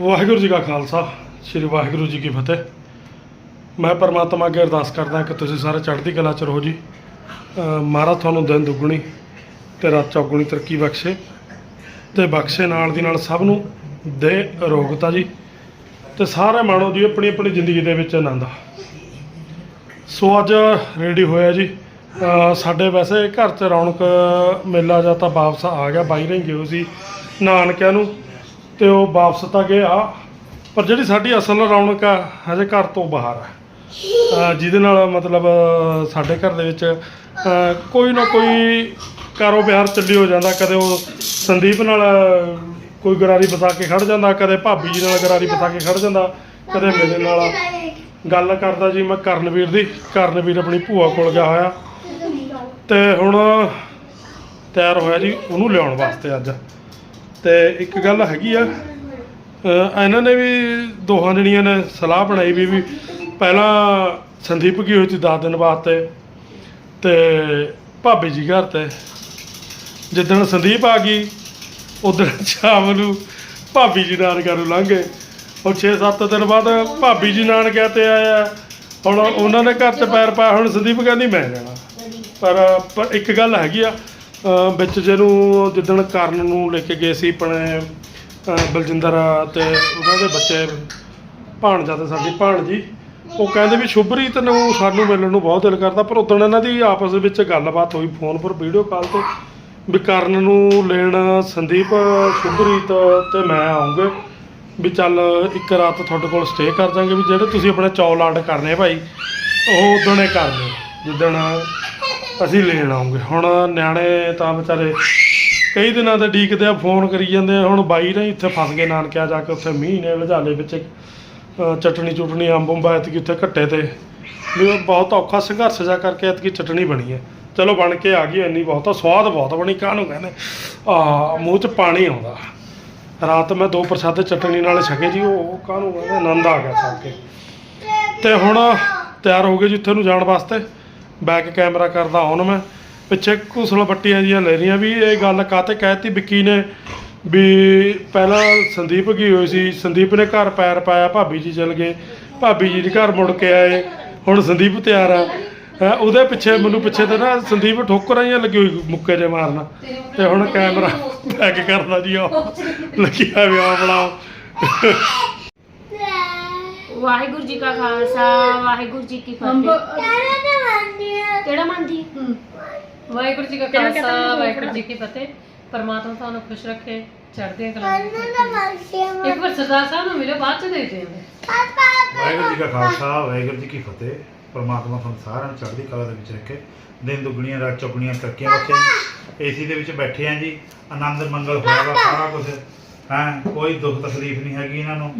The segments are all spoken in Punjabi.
ਵਾਹਿਗੁਰੂ ਜੀ ਕਾ ਖਾਲਸਾ, ਸ੍ਰੀ ਵਾਹਿਗੁਰੂ ਜੀ ਕੀ ਫਤਿਹ। ਮੈਂ ਪਰਮਾਤਮਾ ਅੱਗੇ ਅਰਦਾਸ ਕਰਦਾ ਕਿ ਤੁਸੀਂ ਸਾਰੇ ਚੜ੍ਹਦੀ ਕਲਾ ਚ ਰਹੋ ਜੀ। ਅਹ ਮਹਾਰਾਜ ਤੁਹਾਨੂੰ ਦਿਨ ਦੁੱਗਣੀ ਤੇ ਰਾਤ ਚੌਗੁਣੀ ਤਰੱਕੀ ਬਖਸ਼ੇ ਤੇ ਬਖਸ਼ੇ ਨਾਲ ਦੀ ਨਾਲ ਸਭ ਨੂੰ ਦੇ ਅਰੋਗਤਾ ਜੀ ਤੇ ਸਾਰੇ ਮਾਣੋ ਜੀ ਆਪਣੀ ਆਪਣੀ ਜ਼ਿੰਦਗੀ ਦੇ ਵਿੱਚ ਆਨੰਦ ਸੋ ਅੱਜ ਰੈਡੀ ਹੋਇਆ ਜੀ। ਸਾਡੇ ਵੈਸੇ ਘਰ 'ਚ ਰੌਣਕ ਮੇਲਾ ਜਾਂ ਤਾਂ ਵਾਪਸ ਆ ਗਿਆ, ਬਾਈ ਰਹੀ ਗਏ ਸੀ, ਨਾਨਕਿਆਂ ਨੂੰ ਤੇ ਉਹ ਵਾਪਸ ਤਾਂ ਗਿਆ, ਪਰ ਜਿਹੜੀ ਸਾਡੀ ਅਸਲ ਰੌਣਕ ਆ, ਹਜੇ ਘਰ ਤੋਂ ਬਾਹਰ ਆ। ਅਹ ਜਿਹਦੇ ਨਾਲ ਮਤਲਬ ਸਾਡੇ ਘਰ ਦੇ ਵਿੱਚ, ਅਹ ਕੋਈ ਨਾ ਕੋਈ ਕਾਰੋਬਾਰ ਚੱਲੀ ਹੋ ਜਾਂਦਾ, ਕਦੇ ਉਹ ਸੰਦੀਪ ਨਾਲ ਕੋਈ ਗਰਾਰੀ ਬਸਾ ਕੇ ਖੜ ਜਾਂਦਾ, ਕਦੇ ਭਾਬੀ ਜੀ ਨਾਲ ਗਰਾਰੀ ਬਸਾ ਕੇ ਖੜ ਜਾਂਦਾ, ਕਦੇ ਮੇਰੇ ਨਾਲ। ਗੱਲ ਕਰਦਾ ਜੀ ਮੈਂ ਕਰਨਵੀਰ ਦੀ, ਕਰਨਵੀਰ ਆਪਣੀ ਭੂਆ ਕੋਲ ਗਿਆ ਹੋਇਆ। ਤੇ ਹੁਣ ਤਿਆਰ ਹੋਇਆ ਜੀ ਉਹਨੂੰ ਲਿਆਉਣ ਵਾਸਤੇ ਅੱਜ। ਤੇ ਇੱਕ ਗੱਲ ਹੈਗੀ ਆ ਇਹਨਾਂ ਨੇ ਵੀ ਦੋਹਾਂ ਜਣੀਆਂ ਨੇ ਸਲਾਹ ਬਣਾਈ ਵੀ ਵੀ ਪਹਿਲਾਂ ਸੰਦੀਪ ਕੀ ਹੋਈ ਸੀ 10 ਦਿਨ ਵਾਸਤੇ ਤੇ ਭਾਬੀ ਜੀ ਘਰ ਤੇ। ਜਿੱਦਣ ਸੰਦੀਪ ਆ ਗਈ, ਉਦੋਂ ਸ਼ਾਮ ਨੂੰ ਭਾਬੀ ਜੀ ਨਾਨਕਾ ਨੂੰ ਲੰਘ ਗਏ। ਹੁਣ 6-7 ਦਿਨ ਬਾਅਦ ਭਾਬੀ ਜੀ ਨਾਨਕਿਆਂ ਤੇ ਆਇਆ। ਹੁਣ ਉਹਨਾਂ ਨੇ ਘਰ 'ਚ ਪੈਰ ਪਾਇਆ, ਹੁਣ ਸੰਦੀਪ ਕਹਿੰਦੀ, ਮੈਂ ਜਾਣਾ। ਪਰ ਇੱਕ ਗੱਲ ਹੈਗੀ ਆ ਵਿੱਚ ਜਿਹਨੂੰ ਜਿੱਦਣ ਕਰਨ ਨੂੰ ਲੈ ਕੇ ਗਏ ਸੀ ਆਪਣੇ ਬਲਜਿੰਦਰ ਤੇ ਉਹਨਾਂ ਦੇ ਬੱਚੇ ਭਾਣਜਾ ਤੇ ਸਾਡੀ ਭਾਣਜੀ, ਉਹ ਕਹਿੰਦੇ ਵੀ ਸ਼ੁਭਰੀਤ ਨੂੰ ਸਾਨੂੰ ਮਿਲਣ ਨੂੰ ਬਹੁਤ ਦਿਲ ਕਰਦਾ, ਪਰ ਉਦੋਂ ਇਹਨਾਂ ਦੀ ਆਪਸ ਵਿੱਚ ਗੱਲਬਾਤ ਹੋਈ ਫੋਨ ਪਰ ਵੀਡੀਓ ਕਾਲ ਤੇ, ਵੀ ਕਰਨ ਨੂੰ ਲੈਣ ਸੰਦੀਪ, ਸ਼ੁਭਰੀਤ ਤੇ ਮੈਂ ਆਉਂਗੇ, ਵੀ ਚੱਲ ਇੱਕ ਰਾਤ ਤੁਹਾਡੇ ਕੋਲ ਸਟੇ ਕਰ ਜਾਾਂਗੇ, ਵੀ ਜਿਹੜੇ ਤੁਸੀਂ ਆਪਣੇ ਚੌਲ ਆਰਡਰ ਕਰਨੇ ਭਾਈ, ਉਹ ਉਦਣੇ ਕਰ ਲਿਓ ਜਿੱਦਣ ਅਸੀਂ ਲੈਣ ਆਉਂਗੇ। ਹੁਣ ਨਿਆਣੇ ਤਾਂ ਵਿਚਾਰੇ ਕਈ ਦਿਨਾਂ ਦੇ ਡੀਕਦੇ ਆ, ਫੋਨ ਕਰੀ ਜਾਂਦੇ ਆ। ਹੁਣ ਬਾਈ ਨੇ ਇੱਥੇ ਫਸ ਗਏ ਨਾਨਕਿਆ ਜਾ ਕੇ, ਉੱਥੇ ਮੀਂਹ ਨੇ ਲੁਧਿਆਣੇ ਵਿੱਚ। ਅਹ ਚਟਣੀ ਚੁਟਣੀ, ਅੰਬ ਅੰਬਾ ਐਤਕੀ ਉੱਥੇ ਘੱਟੇ ਤੇ। ਵੀ ਉਹ ਬਹੁਤ ਔਖਾ ਸੰਘਰਸ਼ ਜਾ ਕਰਕੇ ਐਤਕੀ ਚਟਣੀ ਬਣੀ ਹੈ। ਚਲੋ ਬਣ ਕੇ ਆ ਗਈ ਇੰਨੀ ਬਹੁਤ ਆ ਸਵਾਦ ਬਹੁਤ ਬਣੀ, ਕਾਹਨੂੰ ਕਹਿੰਦੇ? ਆ, ਮੂੰਹ 'ਚ ਪਾਣੀ ਆਉਂਦਾ। ਰਾਤ ਮੈਂ ਦੋ ਪ੍ਰਸ਼ਾਦੇ ਚਟਣੀ ਨਾਲ ਛਕੇ ਜੀ, ਉਹ ਕਾਹਨੂੰ ਕਹਿੰਦੇ? ਆਨੰਦ ਆ ਗਿਆ ਛਕ ਕੇ। ਤੇ ਹੁਣ ਤਿਆਰ ਹੋ ਗਏ ਜਿੱਥੇ ਨੂੰ ਜਾਣ ਵਾਸਤੇ। ਬੈਕ ਕੈਮਰਾ ਕਰਦਾ ਹੁਣ ਮੈਂ ਪਿੱਛੇ ਘੁਸਲ ਬੱਟੀਆਂ ਜੀਆਂ ਲੈ ਰਹੀਆਂ ਵੀ ਇਹ ਗੱਲ ਕਾਤੇ ਕਹਿਤੀ ਵਿੱਕੀ ਨੇ ਵੀ ਪਹਿਲਾਂ ਸੰਦੀਪ ਗਈ ਹੋਈ ਸੀ ਸੰਦੀਪ ਨੇ ਘਰ ਪੈਰ ਪਾਇਆ ਭਾਬੀ ਜੀ ਚਲ ਗਏ ਭਾਬੀ ਜੀ ਦੇ ਘਰ ਮੁੜ ਕੇ ਆਏ ਹੁਣ ਸੰਦੀਪ ਤਿਆਰ ਆ। ਹੈਂ, ਉਹਦੇ ਪਿੱਛੇ ਮੈਨੂੰ ਪਿੱਛੇ ਤੇ ਨਾ ਸੰਦੀਪ ਠੋਕਰਾਂ ਜਿਹੀਆਂ ਲੱਗੀ ਹੋਈ ਮੁੱਕੇ ਜੇ ਮਾਰਨ ਤੇ ਹੁਣ ਕੈਮਰਾ ਬੈਕ ਕਰਦਾ ਜੀ ਉਹ ਲੱਗਿਆ ਵੀ ਆ ਬਣਾਓ। ਵਾਹਿਗੁਰੂ ਜੀ ਕਾ ਖਾਲਸਾ ਵਾਹਿਗੁਰੂ ਜੀ ਕੀ ਫਤਿਹ। ਕਿਹੜਾ ਮੰਨਦੀ ਵਾਹਿਗੁਰੂ ਜੀ ਕਾ ਖਾਲਸਾ ਹੈ? ਵਾਹਿਗੁਰੂ ਜੀ ਕੀ ਫਤਿਹ। ਪਰਮਾਤਮਾ ਤੁਹਾਨੂੰ ਖੁਸ਼ ਰੱਖੇ ਚੜ੍ਹਦੀਆਂ ਕਲਾਂ। ਇੱਕ ਵਾਰ ਸਰਦਾਰ ਸਾਹਿਬ ਨੂੰ ਮਿਲੋ ਬਾਅਦ ਚ ਦੇ ਦਿਆਂਗੇ ਵਾਹਿਗੁਰੂ ਜੀ ਕਾ ਖਾਲਸਾ ਵਾਹਿਗੁਰੂ ਜੀ ਕੀ ਫਤਿਹ। ਪਰਮਾਤਮਾ ਤੁਹਾਨੂੰ ਸਾਰਿਆਂ ਨੂੰ ਚੜ੍ਹਦੀ ਕਲਾ ਦੇ ਵਿੱਚ ਰੱਖੇ। ਦਿਨ ਦੁਗਣੀਆਂ ਰਾਤ ਚੌਗਣੀਆਂ ਤਰੱਕੀਆਂ ਬਖਸ਼ੇ ਏਸੀ ਦੇ ਵਿੱਚ ਬੈਠੇ ਆ ਜੀ। ਆਨੰਦ ਮੰਗਲ ਹੋਇਆ ਵਾ ਸਾਰਾ ਕੁਝ ਹੈ ਕੋਈ ਦੁੱਖ ਤਕਲੀਫ ਨਹੀਂ ਹੈਗੀ ਇਹਨਾਂ ਨੂੰ।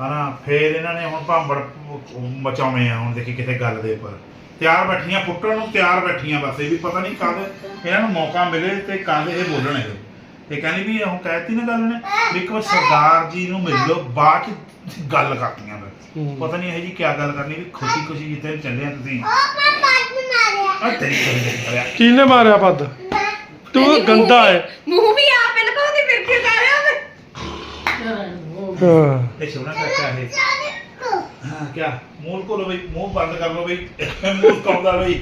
ਹਨਾ ਫੇਰ ਇਹਨਾਂ ਨੇ ਹੁਣ ਭਾਂਬੜ ਮਚਾਉਣੇ ਆ ਹੁਣ ਦੇਖੀ ਕਿਤੇ ਗੱਲ ਦੇ ਉੱਪਰ। ਤਿਆਰ ਬੈਠੀਆਂ ਫੁੱਟਣ ਨੂੰ ਤਿਆਰ ਬੈਠੀਆਂ ਬਸ ਇਹ ਵੀ ਪਤਾ ਨਹੀਂ ਕਦ ਇਹਨਾਂ ਨੂੰ ਮੌਕਾ ਮਿਲੇ ਤੇ ਕਦ ਇਹ ਬੋਲਣ ਇਹ ਇਹ ਕਹਿੰਦੀ ਵੀ ਉਹ ਕਹਿਤੀ ਨਾ ਗੱਲ ਨੇ ਵੀ ਇੱਕ ਵਾਰ ਸਰਦਾਰ ਜੀ ਨੂੰ ਮਿਲ ਲਓ ਬਾਅਦ ਚ ਗੱਲ ਕਰਤੀਆਂ ਫਿਰ। ਪਤਾ ਨਹੀਂ ਇਹ ਜੀ ਕੀ ਗੱਲ ਕਰਨੀ ਵੀ ਖੁਸ਼ੀ ਖੁਸ਼ੀ ਜਿੱਥੇ ਚੱਲੇ ਆ ਤੁਸੀਂ। ਆ ਤੇਰੀ ਕੋਈ ਕਰਿਆ ਕਿਹਨੇ ਮਾਰਿਆ ਪੱਦ ਤੂੰ ਗੰਦਾ ਹੈ। ਮੂੰਹ ਵੀ ਆਪੇ ਲਗਾਉਂਦੀ ਫਿਰ ਕੀ ਕਰ ਰਿਹਾ ਮੈਂ ਹਾਂ। ਇਹ ਸੋਨਾ ਕਾਕਾ ਹੈ ਹਾਂ ਕੀ ਮੂਲ ਕੋਲ ਬਈ ਮੂੰਹ ਬੰਦ ਕਰ ਲਓ ਬਈ। ਮੂੰਹ ਕੌਂਦਾ ਬਈ।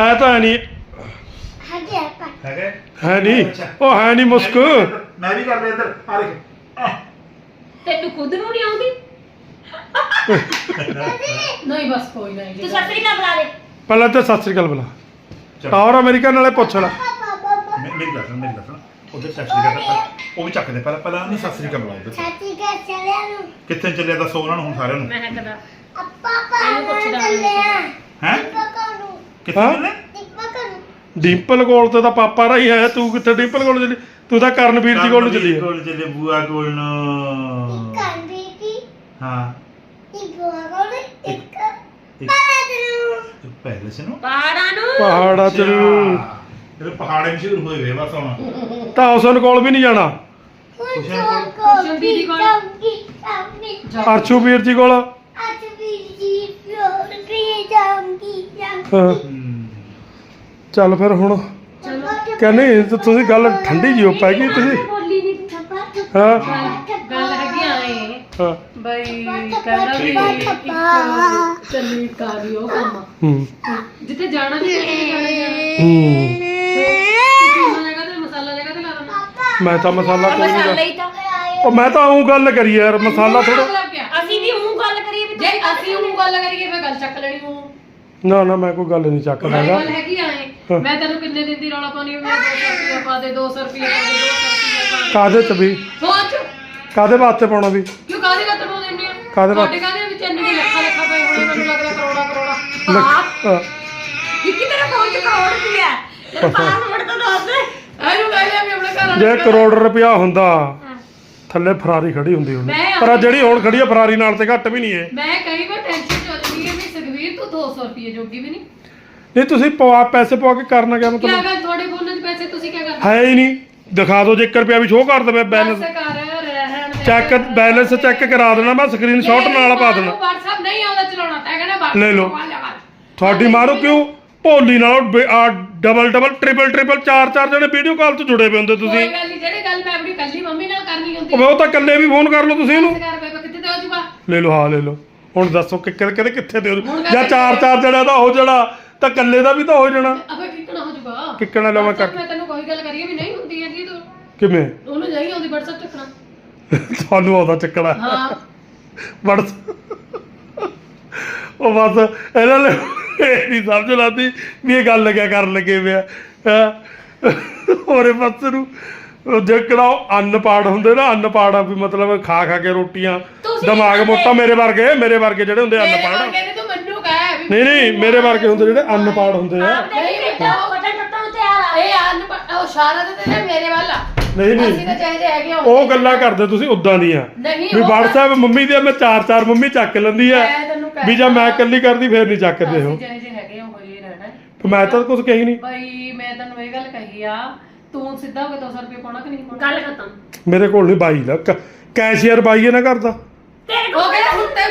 ਹੈ ਤਾਂ ਨਹੀਂ ਹੈਗਾ ਹੈ ਨਹੀਂ ਉਹ ਹੈ ਨਹੀਂ ਮੁਸਕ। ਮੈਂ ਵੀ ਕਰ ਲਿਆ ਇੱਧਰ। ਆ ਦੇਖ। ਆਹ, ਤੈਨੂੰ ਖੁਦ ਨੂੰ ਨਹੀਂ ਆਉਂਦੀ? ਨਹੀਂ ਬਸ ਕੋਈ ਨਹੀਂ ਤੂੰ ਸੱਤਰੀ ਕਾ ਬੁਲਾ ਦੇ। ਪਹਿਲਾਂ ਤੇ ਸਤਿ ਸ੍ਰੀ ਅਕਾਲ ਬੁਲਾ। ਚਲੋ। ਔਰ ਅਮਰੀਕਾ ਨਾਲੇ ਪੁੱਛ ਲੈ। ਮੇ- ਮੇਰੀ ਗੱਲ ਸੁਣ ਮੇਰੀ ਗੱਲ ਸੁਣ। ਉਧਰ ਉਹ ਵੀ ਚੱਕਦੇ ਪਹਿਲਾਂ ਪਹਿਲਾਂ ਨਹੀਂ ਸਤਿ ਸ੍ਰੀ ਅਕਾਲ ਬੁਲਾਓ ਉੱਧਰ। ਕਿੱਥੇ ਚੱਲਿਆ ਦੱਸੋ ਉਹਨਾਂ ਨੂੰ ਹੁਣ ਸਾਰਿਆਂ ਨੂੰ। ਮੈਂ ਕਦਾ? ਹੈ। ਕਿੱਥੇ ਹਾਂ? ਚੱਲੇ? ਡਿੰਪਲ ਕੋਲ ਤੇ ਤਾਂ ਪਾਪਾ ਰਹੀ ਹੈ ਤੂੰ ਕਿੱਥੇ ਡਿੰਪਲ ਕੋਲ ਚੱਲੀ? ਤੂੰ ਤਾਂ ਕਰਨਵੀਰ ਜੀ ਕੋਲ ਨੂੰ ਚੱਲੀ ਹੈ ਕੋਲ ਚੱਲੇ ਬੂਆ ਕੋਲ ਨੂੰ। ਹਾਂ। ਇੱਕ ਪਹਿਲੇ ਸੀ ਨੂੰ। ਪਹਾੜਾਂ ਨੂੰ। ਪਹਾੜਾਂ ਚ। ਨੂੰ। ਇਹ ਪਹਾੜੇ ਮਸ਼ਹੂਰ ਹੋਏ ਵੇ ਬਸ ਹੁਣ। ਤਾਂ ਹੁਸਨ ਕੋਲ ਵੀ ਨਹੀਂ ਜਾਣਾ। ਕੋਲ ਅਰਸ਼ੂ ਵੀਰ ਜੀ ਕੋਲ। ਹਾਂ। ਹਮ, ਚੱਲ ਫਿਰ ਹੁਣ। ਕਹਿੰਦੇ ਤੁਸੀਂ ਗੱਲ ਠੰਡੀ ਜਿਹੀ ਹੋ ਪੈ ਗਈ ਤੁਸੀਂ। ਬੋਲੀ ਨਹੀਂ ਹਾਂ। ਗੱਲ ਹੈਗੀ ਆਏ। ਹਾਂ। ਬਈ ਕਹਿੰਦਾ ਵੀ ਇੱਕ ਚੱਲੀ ਕਾਰੀ ਉਹ ਕੰਮ। ਹੂੰ। ਜਿੱਥੇ ਜਾਣਾ ਨਹੀਂ ਜਾਣਾ ਹੂੰ। ਜਗ੍ਹਾ ਤੇ ਮਸਾਲਾ ਜਗ੍ਹਾ ਤੇ ਲਾ ਦੇਣਾ। ਮੈਂ ਤਾਂ ਮਸਾਲਾ ਕੋਈ ਨਹੀਂ ਮਸਾਲਾ ਹੀ ਤਾਂ ਉਹ ਮੈਂ ਤਾਂ ਉਹ ਗੱਲ ਕਰੀ ਯਾਰ ਮਸਾਲਾ ਥੋੜਾ ਮਤਲਬ ਕਿਆ? ਅਸੀਂ ਵੀ ਉਹ ਗੱਲ ਕਰੀਏ ਵੀ ਜੇ ਅਸੀਂ ਉਹਨੂੰ ਗੱਲ ਕਰੀਏ ਫਿਰ ਗੱਲ ਚੱਕ ਲੈਣੀ ਉਹ ਨਾ ਨਾ ਮੈਂ ਕੋਈ ਗੱਲ ਨਹੀਂ ਚੱਕਦਾ ਹੈਗਾ ਗੱਲ ਹੈਗੀ ਆਏ ਹਾਂ। ਮੈਂ ਤੈਨੂੰ ਕਿੰਨੇ ਦਿਨ ਦੀ ਰੌਲਾ ਪਾਣੀ ਮੈਂ 200 ਰੁਪਏ ਪਾ ਦੇ 200 ਰੁਪਏ ਪਾ ਦੇ 200 ਰੁਪਏ ਪਾ ਦੇ। ਕਾਦੇ ਚ ਵੀ? ਸੋਚ ਕਾਦੇ ਵਾਸਤੇ ਪਾਉਣਾ ਵੀ? ਕਿਉਂ ਕਾਹਦੇ ਖਾਤਰ ਪਾਉਂਦੇ ਹੁੰਦੇ ਆ? ਕਾਹਦੇ ਵਾਸਤੇ? ਤੁਹਾਡੇ ਕਾਹਦੇ ਵਿੱਚ ਇੰਨੇ ਕੁ ਲੱਖਾਂ ਲੱਖਾਂ ਪਏ ਹੋਣੇ? ਮੈਨੂੰ ਲੱਗਦਾ ਕਰੋੜਾ ਕਰੋੜਾ। ਲੱਖ- ਹਾਂ। ਕਿੱਕੀ ਤੇਰੇ ਫੋਨ 'ਚ ਕਰੋੜ ਰੁਪਇਆ ਤੇਰਾ ਪਾਸਵਰਡ ਤਾਂ ਦੱਸ ਦੇ। ਇਹਨੂੰ ਕਹਿੰਦੇ ਵੀ ਆਪਣੇ ਘਰ ਵਾਲੇ ਜੇ ਕਰੋੜ ਰੁਪਇਆ ਹੁੰਦਾ ਥੱਲੇ ਫਰਾਰੀ ਖੜੀ ਹੁੰਦੀ ਹੁਣ ਮੈਂ- ਪਰ ਆਹ ਜਿਹੜੀ ਹੁਣ ਖੜੀ ਆ ਫਰਾਰੀ ਨਾਲ ਤੇ ਘੱਟ ਵੀ ਨਹੀਂ ਹੈ ਮੈਂ ਕਈ ਵਾਰ ਟੈਨਸ਼ਨ ਚ ਹੋ ਜਾਂਦੀ ਹੈ ਵੀ ਸੁਖਵੀਰ ਤੂੰ 200 ਰੁਪਏ ਜੋਗੀ ਵੀ ਨਹੀਂ। ਨਹੀਂ ਤੁਸੀਂ ਪਵਾ ਪੈਸੇ ਪਵਾ ਕੇ ਕਰਨਾ ਕਿਆ ਕੀ ਮਤਲਬ? ਅਗਰ ਤੁਹਾਡੇ ਫੋਨਾਂ 'ਚ ਪੈਸੇ ਤੁਸੀਂ ਕੀ ਕਰਦੇ? ਹੈ ਹੀ ਨਹੀਂ। ਦਿਖਾ ਦਿਓ ਜੇ 1 ਰੁਪਿਆ ਵੀ ਸ਼ੋਅ ਕਰ ਦੇਵੇ ਬੈਲੈਂਸ ਕਰ ਰਹਿਣ ਦੇ। ਚੈੱਕ ਬੈਲੈਂਸ ਚੈੱਕ ਕਰਾ ਦੇਣਾ ਮੈਂ ਸਕਰੀਨਸ਼ਾਟ ਨਾਲ ਪਾ ਦੇਣਾ। WhatsApp ਨਹੀਂ ਆਉਂਦਾ ਚਲਾਉਣਾ ਤਾਂ ਕਹਿੰਦਾ ਲੈ ਲਓ। ਤੁਹਾਡੀ ਮਾਰੋ ਕਿਉਂ ਭੋਲੀ ਨਾਲ ਡਬਲ ਡਬਲ ਟ੍ਰਿਪਲ ਟ੍ਰਿਪਲ ਚਾਰ ਚਾਰ ਜਣੇ ਵੀਡੀਓ ਕਾਲ ਤੋਂ ਜੁੜੇ ਪਏ ਹੁੰਦੇ ਕੋਈ ਤੁਸੀਂ ਗੱਲ ਨਹੀਂ ਜਿਹੜੀ ਗੱਲ ਮੈਂ ਆਪਣੀ ਕੱਲੀ ਮੰਮੀ ਨਾਲ ਕਰਨੀ ਹੁੰਦੀ ਉਹ ਤਾਂ ਇਕੱਲੇ ਵੀ ਫੋਨ ਕਰ ਲਓ ਤੁਸੀਂ ਇਹਨੂੰ। ਕਰ ਪਏ ਕਿੱਥੇ ਤੇ ਹੋ ਜੂਗਾ? ਲੈ ਲਓ ਹਾਂ ਲੈ ਲਓ। ਹੁਣ ਦੱਸੋ ਕਿ ਕਿਹਦੇ ਕਿਹਦੇ ਕਿੱਥੇ ਦੇ ਹੁਣ ਜਾਂ ਚਾਰ ਚਾਰ ਜਣਿਆਂ ਦਾ ਹੋ ਜਾਣਾ ਤਾਂ ਇਕੱਲੇ ਦਾ ਵੀ ਤਾਂ ਹੋ ਜਾਣਾ। ਅਬੇ ਕਿੱਕਣਾ ਹੋ ਜੂਗਾ? ਕਿੱਕਣਾ ਲਵਾਂ ਕਰ ਮੈਂ ਤੈਨੂੰ ਕੋਈ ਗੱਲ ਕਰੀਏ ਵੀ ਨਹੀਂ ਹੁੰਦੀ ਹੈਗੀ ਤੂੰ। ਕਿਵੇਂ? ਉਹਨੂੰ ਜਾਈ ਆਉਂਦੀ WhatsApp ਚੱਕਣਾ। ਤੁਹਾਨੂੰ ਆਉਂਦਾ ਚੱਕਣਾ। ਹਾਂ। ਉਹ ਬਸ ਇਹਨਾਂ ਨੇ ਇਹ ਨਹੀਂ ਸਮਝ ਲਾਤੀ ਵੀ ਇਹ ਗੱਲ ਲੱਗਿਆ ਕਰਨ ਲੱਗੇ ਪਿਆ। ਹੋਰੇ ਪਾਸੇ ਨੂੰ ਉਹ ਜਿਹੜਾ ਉਹ ਅੰਨ ਪਾੜ ਹੁੰਦੇ ਨਾ ਅੰਨ ਪਾੜ ਆ ਵੀ ਮਤਲਬ ਖਾ ਖਾ ਕੇ ਰੋਟੀਆਂ ਦਿਮਾਗ ਮੋਟਾ ਮੇਰੇ ਵਰਗੇ ਮੇਰੇ ਵਰਗੇ ਜਿਹੜੇ ਹੁੰਦੇ ਅੰਨ ਤੇਰੇ ਪਾੜ ਵਰਗੇ ਨੇ ਤੂੰ ਮੈਨੂੰ ਕਹਿ ਵੀ ਨਹੀਂ ਨਹੀਂ ਮੇਰੇ ਵਰਗੇ ਹੁੰਦੇ ਜਿਹੜੇ ਅੰਨ ਪਾੜ ਹੁੰਦੇ ਆ ਆਪਦੇ ਵੀ ਬੇਟਾ ਉਹ ਬਟਨ ਟੁੱਟਣ ਨੂੰ ਤਿਆਰ ਆ ਇਹ ਅੰਨ ਪ- ਉਹ ਇਸ਼ਾਰਾ ਤੇ ਤੇਰੇ ਮੇਰੇ ਵੱਲ ਆ ਨਹੀਂ ਅਸੀਂ ਤਾਂ ਨਹੀਂ ਚਾਹੇ ਜੇ ਹੈਗੇ ਉਹ ਗੱਲਾਂ ਕਰਦੇ ਤੁਸੀਂ ਉਦਾਂ ਦੀਆਂ। ਨਹੀਂ ਵੀ ਉਹ- WhatsApp ਮੰਮੀ ਦੇ ਮੈਂ ਚਾਰ ਚਾਰ ਮੰਮੀ ਚੱਕ ਲੈਂਦੀ ਆ। ਮੈਂ ਤੈਨੂੰ ਕਹਿ ਵੀ ਜੇ ਮੈਂ ਇਕੱਲੀ ਕਰਦੀ ਫੇਰ ਨਹੀਂ ਚੱਕਦੇ ਹੋ ਅਸੀਂ ਚਾਹੇ ਜੇ ਹੈਗੇ ਉਹ ਹੀ ਰਹਿਣਾ ਹੈ। ਮੈਂ ਤਾਂ ਕੁਝ ਕਹੀ ਨਹੀਂ। ਬਈ ਮੈਂ ਤੈਨੂੰ ਇਹ ਗੱਲ ਕਹੀ ਆ ਤੂੰ ਸਿੱਧਾ ਹੋ ਕੇ 200 ਰੁਪਏ ਪਾਉਣਾ ਕਿ ਨਹੀਂ ਪਾਉਣਾ? ਗੱਲ ਖਤਮ। ਮੇਰੇ ਕੋਲ ਨਹੀਂ ਬਾਈ ਦਾ। ਕ- ਕੈਸ਼ੀਅਰ ਬਾਈ ਇਹ ਨਾ ਕਰਦਾ ਤੇਰੇ ਉਹ ਕੋਲ ਕਹਿੰਦਾ ਹੁਣ ਤੇ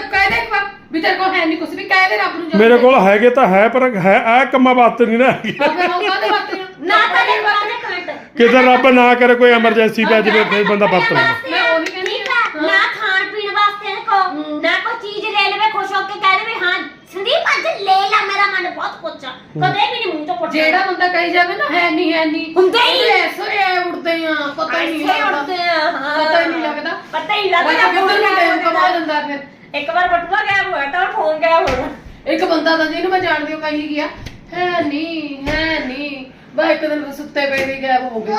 ਵੀ ਤੇਰੇ ਕੋਲ ਹੈ ਨਹੀਂ ਕੁਝ ਵੀ ਕਹਿ ਦੇ ਰੱਬ ਨੂੰ ਜੋ ਮੇਰੇ ਕੋਲ ਹੈਗੇ ਤਾਂ ਹੈ ਪਰ ਹੈ ਆ ਕੰਮਾਂ ਵਾਸਤੇ ਨਹੀਂ ਨਾ ਹੈਗੀ। ਆਪੇ ਹੋ ਕਾਦੇ ਬਾਤ ਨਾ ਤਾਂ ਦੇ ਬਾਤੇ ਕਮੈਂਟ ਕਿਤੇ ਰੱਬ ਨਾ ਕਰੇ ਕੋਈ ਐਮਰਜੈਂਸੀ ਪੈ ਜਾਵੇ ਫਿਰ ਬੰਦਾ ਵਰਤ ਲੈਂਦਾ। ਮੈਂ ਉਹੀ ਕਹਿੰਦੀ ਠੀਕ ਆ ਨਾ ਖਾਣ ਪੀਣ ਵਾਸਤੇ ਕੋ ਨਾ ਕੋਈ ਚੀਜ਼ ਲੈ ਲਵੇ ਖੁਸ਼ ਹੋ ਕੇ ਕਹਿ ਦੇਵੇ ਹਾਂ ਸੰਦੀਪ ਅੱਜ ਲੈ ਲੈ ਮੇਰਾ ਮਨ ਬਹੁਤ ਪੁੱਛਾ ਕਦੇ ਵੀ ਨਹੀਂ ਮੂੰਹ ਤੋਂ ਪੁੱਛ ਜਿਹੜਾ ਬੰਦਾ ਕਹੀ ਜਾਵੇ ਨਾ ਹੈ ਨਹੀਂ ਹੈ ਨਹੀਂ ਹੁੰਦੇ ਹੀ ਨਹੀਂ। ਐਸੋ ਐ ਉੜਦੇ ਆ ਪਤਾ ਹੀ ਨਹੀਂ ਐਸੇ ਲੱਗਦਾ। ਉੜਦੇ ਆ ਹਾਂ। ਪਤਾ ਹੀ ਨਹੀਂ ਲੱਗਦਾ। ਪਤਾ ਹੀ ਲੱਗਦਾ। ਲੱਗਦਾ ਕਿੱਧਰ ਨੂੰ ਟਾਈਮ ਕਮਾ ਦਿੰਦਾ ਫਿਰ। ਇੱਕ ਵਾਰ ਬਟੂਆ ਗਿਆ ਹੋਇਆ ਤਾਂ ਫੋਨ ਗਿਆ ਹੋਇਆ। ਇੱਕ ਬੰਦਾ ਤਾਂ ਜਿਹਨੂੰ ਮੈਂ ਜਾਣਦੀ ਹਾਂ ਕਹੀ ਗਿਆ ਹੈ ਨਹੀਂ ਹੈ ਨਹੀਂ। ਬਾ ਇੱਕ ਦਿਨ ਸੁੱਤੇ ਪਏ ਵੀ ਗਾਇਬ ਹੋ ਗਏ।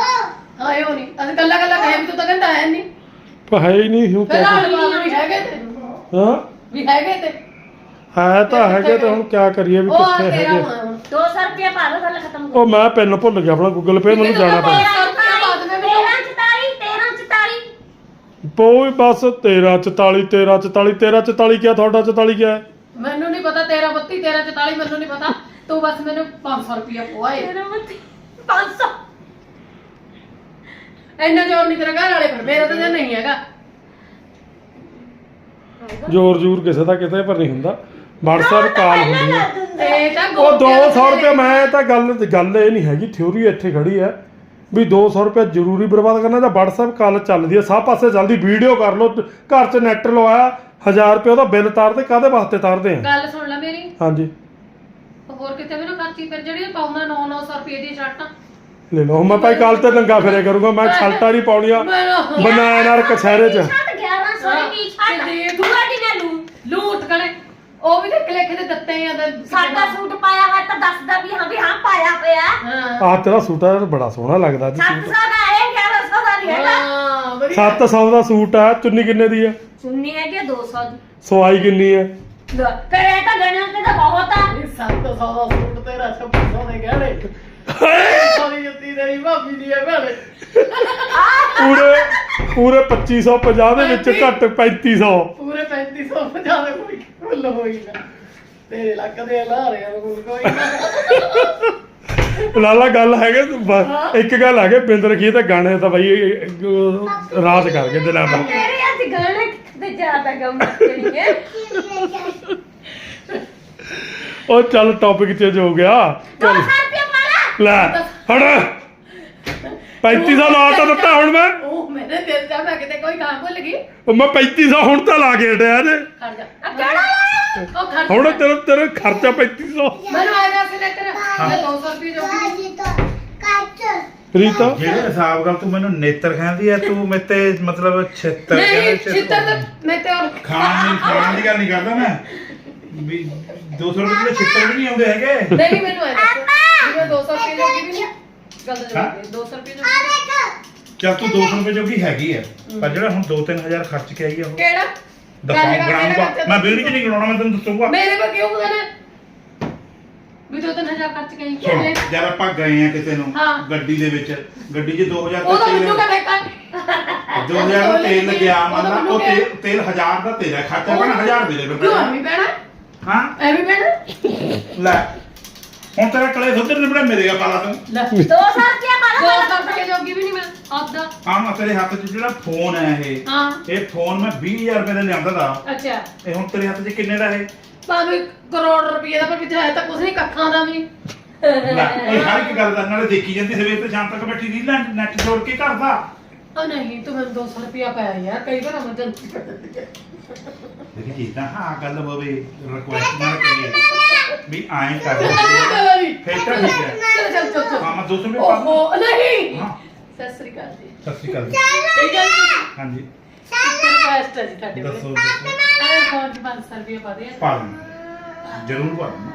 ਆਇਓ ਨਹੀਂ। ਅਸੀਂ ਕੱਲਾ ਕੱਲਾ ਕਹੇ ਵੀ ਤੂੰ ਤਾਂ ਕਹਿੰਦਾ ਹੈ ਨਹੀਂ। ਪਰ ਹੈ ਹੀ ਨਹੀਂ ਹੁਣ ਫਿਰ ਹਾਲ ਬਾਤ ਵੀ ਹੈਗੇ ਤੇ। ਹਾਂ? ਵੀ ਹੈਗੇ ਤੇ। ਹੈ ਤਾਂ ਹੈਗੇ ਤਾਂ ਹੁਣ ਕਿਆ ਕਰੀਏ ਵੀ ਉਹ ਆ ਕਿੱਥੇ ਤੇਰਾ ਹੈਗੇ। ਹੋਣਾ। ਹੁਣ 200 ਰੁਪਏ ਪਾ ਲਓ ਗੱਲ ਖਤਮ ਉਹ ਮੈਂ ਪਿੰਨ ਭੁੱਲ ਗਿਆ ਆਪਣਾ ਗੂਗਲ ਪੇ ਮੈਨੂੰ ਜਾਣਾ ਪੈਣਾ। 13 44 13 44 ਪੋਈ ਬਸ 13 44 13 44 13 44 ਕਿਆ ਤੁਹਾਡਾ 44 ਕਿਆ ਹੈ? ਮੈਨੂੰ ਨਹੀਂ ਪਤਾ 13 32 13 44 ਮੈਨੂੰ ਨਹੀਂ ਪਤਾ। ਤੂੰ ਬਸ ਮੈਨੂੰ 500 ਰੁਪਇਆ ਪਵਾਏ 500 ਇੰਨਾ ਜ਼ੋਰ ਨਹੀਂ ਤੇਰਾ ਘਰ ਵਾਲੇ ਪਰ ਮੇਰਾ ਤਾਂ ਨਹੀਂ ਹੈਗਾ। ਜ਼ੋਰ ਜ਼ੂਰ ਕਿਸੇ ਦਾ ਕਿਤੇ ਪਰ ਨਹੀਂ ਹੁੰਦਾ। WhatsApp ਕਾਲ ਹੁੰਦੀ ਹੈ। ਤੇ ਤਾਂ ਉਹ 200 ਰੁਪਏ ਮੈਂ ਤਾਂ ਗੱਲ ਗੱਲ ਇਹ ਨਹੀਂ ਹੈਗੀ ਥਿਉਰੀ ਇੱਥੇ ਖੜੀ ਹੈ। ਵੀ 200 ਰੁਪਏ ਜ਼ਰੂਰੀ ਬਰਬਾਦ ਕਰਨਾ ਜਾਂ WhatsApp ਕਾਲ ਚੱਲਦੀ ਹੈ ਸਭ ਪਾਸੇ ਚੱਲਦੀ ਵੀਡੀਓ ਕਰ ਲਓ ਘਰ 'ਚ ਨੈਟ ਲਵਾਇਆ 1000 ਰੁਪਏ ਉਹਦਾ ਬਿੱਲ ਤਾਰਦੇ ਕਾਦੇ ਵਾਸਤੇ ਤਾਰਦੇ ਆ? ਗੱਲ ਸੁਣ ਲੈ ਮੇਰੀ। ਹਾਂਜੀ। ਹੋਰ ਕਿਤੇ ਵੀ ਨਾ ਖਰਚੀ ਫਿਰ ਜਿਹੜੀ ਪਾਉਂਦਾ 9-900 ਰੁਪਏ ਦੀ ਸ਼ਰਟਾਂ। ਲੈ ਲਓ ਮੈਂ ਭਾਈ ਕੱਲ ਤੇ ਨੰਗਾ ਫਿਰੇ ਕਰੂੰਗਾ ਮੈਂ ਛਲਟਾ ਨਹੀਂ ਪਾਉਣੀਆਂ। ਬਣਾਇਆ ਨਾਲ ਕਛਹਿਰੇ 'ਚ। ਛੱਡ 1100 ਦੀ ਛੱਡ ਤੇ ਦੂਆ ਦੀ ਨਾ ਲੂ ਲੂਟ ਉਹ ਵੀ ਦੇਖ ਲਿਖ ਦੇ ਦਿੱਤੇ ਆ ਤੇ ਸਾਡਾ ਸੂਟ ਪਾਇਆ ਹੋਇਆ ਤਾਂ ਦੱਸਦਾ ਵੀ ਹਾਂ ਵੀ ਹਾਂ ਪਾਇਆ ਪਿਆ ਹਾਂ। ਆਹ ਤੇਰਾ ਸੂਟ ਆ ਬੜਾ ਸੋਹਣਾ ਲੱਗਦਾ ਜੀ। 700 ਦਾ ਇਹ 1100 ਦਾ ਨਹੀਂ ਹੈਗਾ। ਹਾਂ ਵਧੀਆ। 700 ਦਾ ਸੂਟ ਆ ਚੁੰਨੀ ਕਿੰਨੇ ਦੀ ਹੈ ਸੁਣਨੀ ਹੈ ਕਿ 200 ਦੀ। ਸਵਾਈ ਕਿੰਨੀ ਹੈ ਲੈ, ਫਿਰ ਇਹ ਤਾਂ ਗਣਨ ਤੇ ਤਾਂ ਬਹੁਤ ਆ। ਇਹ 700 ਦਾ ਸੂਟ ਤੇਰਾ 2600 ਦੇ ਗਹਿਣੇ। ਸਾਰੀ ਜੁੱਤੀ ਤੇਰੀ ਭਾਬੀ ਦੀ ਹੈ ਭੈਣੇ ਪੂਰੇ ਪੂਰੇ 2550 ਦੇ ਵਿੱਚ ਘੱਟ 3500 ਪੂਰੇ 3550 ਦੇ ਕੋਈ ਹੋਈ ਨਾ। ਤੇਰੇ ਲੱਕ ਦੇ ਲਾ ਰਿਆ ਕੋਲ ਕੋਈ ਨਾ। ਲਾਲਾ ਗੱਲ ਹੈਗੇ ਇੱਕ ਗੱਲ ਹੈਗੇ ਬਿੰਦ ਰਖੀ ਤੇ ਗਾਣੇ ਤਾਂ ਬਾਈ ਰਾਜ ਕਰ ਗਏ ਦਿਲਾਂ ਪਰ ਮੇਰੇ ਅੱਜ ਗਾਣੇ ਕਿਤੇ ਜ਼ਿਆਦਾ ਗਮ ਉਹ ਚੱਲ ਟੌਪਿਕ ਚੇਂਜ ਹੋ ਗਿਆ। 200 ਚੱਲ ਲੈ ਹਟ 3500 ਲਾ ਤਾਂ ਦਿੱਤਾ ਹੁਣ ਮੈਂ। ਉਹ ਮੇਰੇ ਦਿਲ ਜਾ ਮੈਂ ਕਿਤੇ ਕੋਈ ਕੰਮ ਭੁੱਲ ਗਈ। ਉਹ ਮੈਂ 3500 ਹੁਣ ਤਾਂ ਲਾ ਕੇ ਹਟਿਆ ਜੇ ਖੜ ਜਾ। ਆ ਕਿਹੜਾ ਉਹ ਖੜ ਹੁਣ ਤੇਰਾ ਤੇਰਾ ਖਰਚਾ 3500 ਮੈਨੂੰ ਆਇਆ ਸੀ ਲੈਟਰ। ਮੈਂ 200 ਰੁਪਏ ਜੋਗੀ ਰੀਤਾ ਜਿਹੜੇ ਹਿਸਾਬ ਨਾਲ ਤੂੰ ਮੈਨੂੰ ਨੇਤਰ ਕਹਿੰਦੀ ਆ ਤੂੰ ਮੇਤੇ ਮਤਲਬ 76 ਨਹੀਂ ਚਿੱਤਰ ਤੇ ਮੈਂ ਤੇ ਹੋਰ ਖਾਣ ਨਹੀਂ ਖਾਣ ਦੀ ਗੱਲ ਨਹੀਂ ਕਰਦਾ ਮੈਂ। ਵੀ 200 ਰੁਪਏ ਦੇ ਛਿੱਤਰ ਵੀ ਨਹੀਂ ਆਉਂਦੇ ਹੈਗੇ। ਨਹੀਂ ਮੈਨੂੰ ਆਇਆ ਸੀ ਮੈਂ 200 ਰੁਪਏ ਜੋਗੀ ਵੀ ਨਹੀਂ। ਗੱਲ ਤਾਂ ਹਾਂ? ਜੋਗੀ 200 ਰੁਪਏ ਜੋਗੀ। ਚੱਲ ਤੂੰ 200 ਰੁਪਏ ਜੋਗੀ ਹੈਗੀ ਆ। ਪਰ ਜਿਹੜਾ ਹੁਣ 2-3000 ਖਰਚ ਕੇ ਆਈ ਆ ਉਹ। ਕਿਹੜਾ? ਦਿਖਾਉਂ ਗੱਲ ਕਰ, ਬਣਾਉਂਗਾ ਮੇਰੇ ਮੈਂ ਵੀਡੀਓ ਚ ਨਹੀਂ ਗਣਾਉਣਾ ਮੈਂ ਤੈਨੂੰ ਦੱਸੂਗਾ। ਮੇਰੇ ਕੋਲ ਕਿਉਂ ਬਗਾਨਾ ਵੀ ਦੋ ਤਿੰਨ ਹਜ਼ਾਰ ਖਰਚ ਗਈ ਸੁਣ ਜਦ ਆਪਾਂ ਗਏ ਆ ਕਿਸੇ ਨੂੰ ਹਾਂ। ਗੱਡੀ ਦੇ ਵਿੱਚ। ਗੱਡੀ 'ਚ 2000 ਉਹ ਦਾ ਤਾਂ ਮੈਨੂੰ ਤੇਲ ਕਾ ਠੇਕਾ 2000 ਦਾ ਤੇਲ ਲੱਗਿਆ ਉਹ ਤਾਂ ਮੰਨ ਲਾ ਮੈਨੂੰ ਉਹ ਕਿਹਾ। ਤੇਲ ਤੇਲ 1000 ਦਾ ਹੈ ਖਰਚਾ ਪੈਣਾ 1000 ਦੇ ਦੇ ਕਿਉਂ ਐਵੇਂ ਪੈਣਾ? ਹਾਂ। ਐਵੇਂ ਪੈਣਾ? ਲੈ। ਹੁਣ ਤੇਰਾ ਕਲੇ ਸੁੱਧਰ ਨਿਬੜਾ ਮੇਰੇ ਆ ਪਾਲਾ ਤੂੰ। ਲੈ। 200 ਰੁਪਏ ਦੋ ਲਓ ਸੌ ਰੁਪਏ ਜੋਗੀ ਵੀ ਨਹੀਂ ਮੈਂ ਆਪਦਾ। ਆ ਮੈਂ ਤੇਰੇ ਹੱਥ 'ਚ ਜਿਹੜਾ ਫੋਨ ਹੈ ਇਹ। ਹਾਂ। ਇਹ ਫੋਨ ਮੈਂ 20000 ਰੁਪਏ ਦਾ ਲਿਆਂਦਾ ਦਾ ਅੱਛਾ। ਇਹ ਹੁਣ ਤੇਰੇ ਹੱਥ 'ਚ ਕਿੰਨੇ ਦਾ ਇਹ? ਭਾਵੇਂ ਕਰੋੜ ਰੁਪਏ ਦਾ ਪਰ ਵਿੱਚ ਹੈ ਤਾਂ ਕੁਝ ਨਹੀਂ ਕੱਖਾਂ ਦਾ ਵੀ। ਲੈ ਇਹ ਹਰ ਇੱਕ ਗੱਲ ਦਾ ਨਾਲੇ ਦੇਖੀ ਜਾਂਦੀ ਸਵੇਰ ਤੋਂ ਸ਼ਾਮ ਤੱਕ ਬੈਠੀ ਰੀਲਾਂ ਨੈਟ ਜੋੜ ਕੇ ਘਰ ਦਾ। ਉਹ ਨਹੀਂ ਤੂੰ ਮੈਨੂੰ 200 ਰੁਪਿਆ ਪਾਇਆ ਯਾਰ ਕਈ ਵਾਰ ਐਮਰਜੈਂਸੀ ਪੈ ਜਾਂਦੀ ਹੈ ਦੇਖੀ ਚੀਜ਼ ਤਾਂ ਹਾਂ ਗੱਲ ਹੋਵੇ ਰਿਕੁਐਸਟ ਨਾ ਕਰੀਏ ਵੀ ਆਏ ਕਰ ਚਲੋ ਫਿਰ ਤਾਂ ਠੀਕ ਹੈ। ਚਲ ਚਲ ਚਲ ਹਾਂ ਮੈਂ 200 ਰੁਪਏ ਪਾ ਦੂੰ ਓਹੋ ਨਹੀਂ। ਹਾਂ। ਸਤਿ ਸ੍ਰੀ ਅਕਾਲ ਜੀ। ਸਤਿ ਸ਼੍ਰੀ ਅਕਾਲ ਜੀ। ਠੀਕ ਹੈ ਜੀ ਹਾਂਜੀ। ਰਿਕਵੈਸਟ ਹੈ ਜੀ ਤੁਹਾਡੇ ਕੋਲ। ਦੱਸੋ ਦੱਸੋ। ਅਰੇ ਫੋਨ 'ਚ 500 ਰੁਪਏ ਪਾ ਦੇ ਪਾ ਦੂੰ ਜ਼ਰੂਰ ਪਾ ਦੂੰ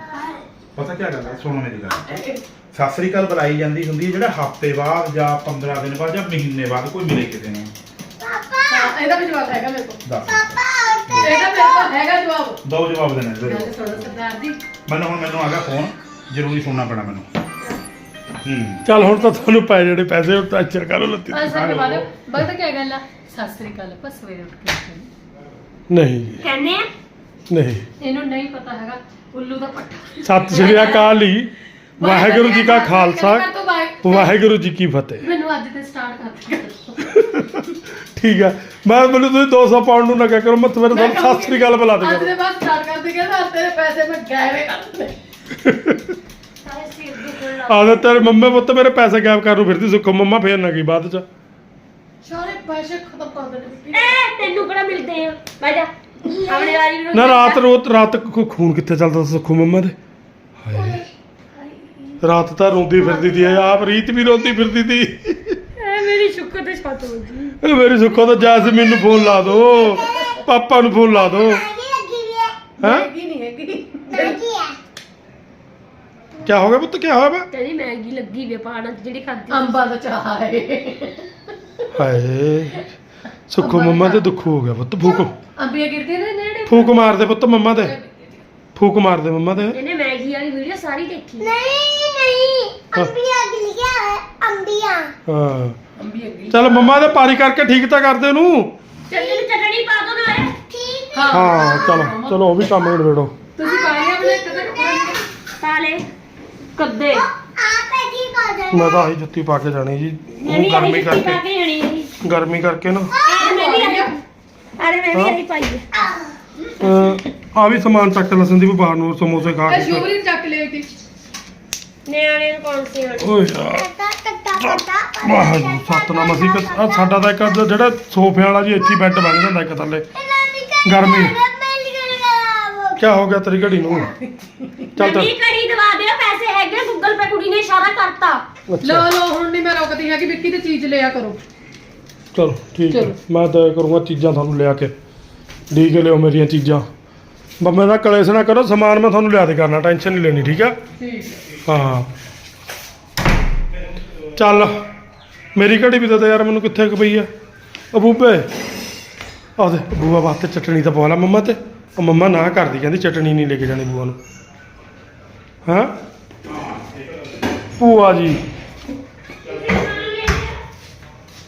ਪਤਾ ਕੀ ਗੱਲ ਹੈ? ਸੁਣੋ ਮੇਰੀ ਗੱਲ। ਸਤਿ ਸ੍ਰੀ ਅਕਾਲ ਬੁਲਾਈ ਜਾਂਦੀ ਹੁੰਦੀ ਹੈ ਜਿਹੜਾ ਹਫ਼ਤੇ ਬਾਅਦ ਜਾਂ 15 ਦਿਨ ਬਾਅਦ ਜਾਂ ਮਹੀਨੇ ਬਾਅਦ ਕੋਈ ਮਿਲੇ ਕਿਸੇ ਨੂੰ। ਹਾਂ ਇਹਦਾ ਵੀ ਜਵਾਬ ਹੈਗਾ ਮੇਰੇ ਕੋਲ। ਦੱਸ। ਇਹਦਾ ਮੇਰੇ ਕੋਲ ਹੈਗਾ ਜਵਾਬ। ਦੋ ਜਵਾਬ ਦੇਣੇ ਇਹਦੇ ਗੱਲ ਵਿੱਚ। ਸੁਣੋ ਸਰਦਾਰ ਜੀ। ਮੈਨੂੰ ਹੁਣ ਮੈਨੂੰ ਆ ਗਿਆ ਫੋਨ ਜ਼ਰੂਰੀ ਸੁਣਨਾ ਪੈਣਾ ਮੈਨੂੰ। ਹੂੰ। ਚੱਲ ਹੁਣ ਤਾਂ ਤੁਹਾਨੂੰ ਪੈ ਜਿਹੜੇ ਪੈਸੇ ਉਹ ਟੈਨਸ਼ਨ ਕਰੋ ਲੱਤੀ ਦਿਓ ਬਗਤ ਕੀ ਗੱਲ ਆ? ਸਤਿ ਸ੍ਰੀ ਅਕਾਲ ਆਪਾਂ ਸਵੇਰੇ ਉੱਠ ਕੇ ਨਹੀਂ। ਜੀ, ਕਹਿੰਦੇ ਆ? ਨਹੀਂ। ਇਹਨੂੰ ਨਹੀਂ ਪਤਾ ਹੈਗਾ ਉੱਲੂ ਦਾ ਪੱਠਾ। ਸਤਿ ਸ਼੍ਰੀ ਅਕਾਲ ਜੀ। ਵਾਹਿਗੁਰੂ ਜੀ ਕਾ ਖਾਲਸਾ। ਵਾਹਿਗੁਰੂ ਜੀ ਕੀ ਫਤਿਹ। ਮੈਨੂੰ ਅੱਜ ਤੇ ਸਟਾਰਟ ਕਰ ਦੇ ਠੀਕ ਹੈ। ਮੈਂ ਮੈਨੂੰ ਤੁਸੀਂ 200 ਪਾਉਣ ਨੂੰ ਨਾ ਕਹਿ ਕਰੋ ਮੈਂ ਤੁਹਾਨੂੰ ਸਤਿ ਸ਼੍ਰੀ ਅਕਾਲ ਬੁਲਾ ਦੇ ਅੱਜ ਕਰੋ ਦੇ ਬਾਅਦ ਸਟਾਰਟ ਕਰ ਦੇ ਕਹਿੰਦਾ ਤੇਰੇ ਪੈਸੇ ਮੈਂ ਗਾਇਵੇ ਕਰ ਦਿੰਦੇ ਸਾਰੇ ਸਿਰ ਦੁਖਣ ਲੱਗ ਆਦੇ ਤੇਰੇ ਮੰਮੇ ਪੁੱਤ ਮੇਰੇ ਪੈਸੇ ਗਾਇਬ ਕਰਨ ਨੂੰ ਫਿਰਦੀ ਸੁੱਖੋ ਮੰਮਾ ਫੇਰ ਨਾ ਗਈ ਬਾਅਦ ਚ। ਸਾਰੇ ਪੈਸੇ ਖਤਮ ਕਰ ਦੇਣੇ ਐ ਤੈਨੂੰ ਕਿਹੜਾ ਮਿਲਦੇ ਆ? ਬਹਿ ਜਾ। ਆਪਣੇ ਵਾਲੀ ਨੂੰ ਨਾ ਰਾਤ ਰੋਤ ਰਾਤ ਕੋ ਖੂਨ ਕਿੱਥੇ ਚੱਲਦਾ ਸੀ ਸੁੱਖੋ ਮੰਮਾ ਦੇ? ਹਾਏ। ਰਾਤ ਤਾਂ ਰੋਂਦੀ ਫਿਰਦੀ ਸੀ ਆਪ ਰੀਤ ਵੀ ਰੋਂਦੀ ਫਿਰਦੀ ਸੀ। ਐ ਮੇਰੀ ਸ਼ੁਕਰ ਤੇ ਛੱਤ ਵੱਜੀ ਇਹ ਮੇਰੀ ਸੁੱਖੋ ਤਾਂ ਜੈਸਮੀਨ ਨੂੰ ਫੋਨ ਲਾ ਦੋ ਪਾਪਾ ਨੂੰ ਫੋਨ ਲਾ ਦੋ। ਹੈ? ਹੈਗੀ ਨਹੀਂ ਹੈਗੀ। ਕੀ ਹੋ ਗਿਆ ਪੁੱਤ ਕੀ ਹੋਇਆ ਵਾ? ਤੇਰੀ ਮੈਗੀ ਲੱਗੀ ਵੇ ਪਾਣਾ ਜਿਹੜੀ ਖਾਦੀ ਅੰਬਾਂ ਦਾ ਚਾਹ ਹੈ। ਹਾਏ ਸੁੱਖੋ ਮੰਮਾ ਤੇ ਦੁੱਖ ਹੋ ਗਿਆ ਪੁੱਤ ਫੂਕ। ਅੰਬੀਆਂ ਗਿਰਦੀਆਂ ਨੇ ਨੇੜੇ? ਫੂਕ ਮਾਰ ਦੇ ਪੁੱਤ ਮੰਮਾ ਤੇ। ਫੂਕ ਮਾਰ ਦੇ ਮੰਮਾ ਤੇ। ਇਹਨੇ ਮੈਗੀ ਵਾਲੀ ਵੀਡੀਓ ਸਾਰੀ ਦੇਖੀ। ਨਹੀਂ। ਨਹੀਂ ਹਾਂ। ਅੰਬੀਆਂ। ਹੈ। ਅੰਬੀਆਂ ਹਾਂ ਚੱਲ ਮੰਮਾ ਦੇ ਪਾਰੀ ਕਰਕੇ ਠੀਕ ਤਾਂ ਕਰਦੇ ਨੂੰ। ਚੱਲੇ ਨੂੰ ਚਟਣੀ ਪਾ ਦੋ ਨਾਲੇ। ਠੀਕ ਹਾਂ। ਚਲੋ ਚਲੋ ਉਹ ਵੀ ਕੰਮ ਨਿਬੇੜੋ। ਤੁਸੀਂ ਆਪਣੇ ਇੱਕ ਕੱਦੇ। ਆਪੇ ਹੋ ਮੈਂ ਤਾਂ ਆਹੀ ਜੁੱਤੀ ਪਾ ਕੇ ਜਾਣੀ ਜੀ। ਵੀ ਗਰਮੀ ਕਰਕੇ। ਹੈ ਗਰਮੀ ਕਰਕੇ ਨਾ। ਅਰੇ ਮੈਂ ਵੀ ਆਹੀ ਅਰੇ ਮੈਂ ਵੀ ਹਾਂ। ਆਹੀ ਪਾਈ ਹੈ। ਅਹ, ਆ ਵੀ ਸਮਾਨ ਚੱਕ ਲੈ ਸੰਦੀਪ ਬਾਹਰ ਨੂੰ ਸਮੋਸੇ ਖਾ ਕੇ। ਚੱਕ ਲਿਆ ਨਿਆਣੇ ਨੂੰ ਕੌਣ ਸੀ ਹਣ ਓਏ ਯਾਰ। ਟਾ ਟਾ ਟਾ ਵਾਹਿਗੁਰੂ ਸਤਨਾਮ ਅਸੀਂ ਕਿ ਆਹ ਸਾਡਾ ਤਾਂ ਇੱਕ ਅੱਧ ਜਿਹੜਾ ਸੋਫੇ ਵਾਲਾ ਜੀ ਇੱਥੇ ਹੀ ਬੈੱਡ ਬਣ ਜਾਂਦਾ ਇੱਕ ਥੱਲੇ। ਗਰਮੀ। ਕੀ ਹੋ ਗਿਆ ਤੇਰੀ ਘੜੀ ਨੂੰ? ਚੱਲ ਨਵੀਂ ਚੱਲ ਕੜੀ ਦਵਾ ਦਿਓ ਪੈਸੇ ਹੈਗੇ ਗੂਗਲ ਪੇ ਕੁੜੀ ਨੇ ਇਸ਼ਾਰਾ ਕਰਤਾ। ਲੋ ਅੱਛਾ ਲੋ ਹੁਣ ਨਹੀਂ ਮੈਂ ਰੋਕਦੀ ਹੈਗੀ ਵਿੱਕੀ ਤੇ ਚੀਜ਼ ਲਿਆ ਕਰੋ। ਚਲੋ ਠੀਕ ਹੈ। ਚਲੋ। ਮੈਂ ਤਾਂ ਕਰੂੰਗਾ ਚੀਜ਼ਾਂ ਤੁਹਾਨੂੰ ਲਿਆ ਕੇ। ਡੀ ਕੇ ਲਿਓ ਮੇਰੀਆਂ ਚੀਜ਼ਾਂ। ਬੰਮੇ ਦਾ ਕਲੇਸ਼ ਨਾ ਕਰੋ ਸਮਾਨ ਮੈਂ ਤੁਹਾਨੂੰ ਲਿਆ ਦੇ ਕਰਨਾ ਟੈਨਸ਼ਨ ਨਹੀਂ ਲੈਣੀ ਠੀਕ ਆ? ਠੀਕ ਹਾਂ। ਚੱਲ ਮੇਰੀ ਘੜੀ ਵੀ ਤਾਂ ਯਾਰ ਮੈਨੂੰ ਕਿੱਥੇ ਕੁ ਪਈ ਆ? ਉਹ ਬੂਬੇ ਆਹ ਦੇ ਬੂਆ ਵਾਸਤੇ ਚਟਣੀ ਤਾਂ ਪਵਾ ਲਾ ਮੰਮਾ ਤੇ। ਉਹ ਮੰਮਾ ਨਾ ਕਰਦੀ ਕਹਿੰਦੀ ਚਟਣੀ ਨਹੀਂ ਲੈ ਕੇ ਜਾਣੀ ਬੂਆ ਨੂੰ। ਹਾਂ? ਭੂਆ ਜੀ।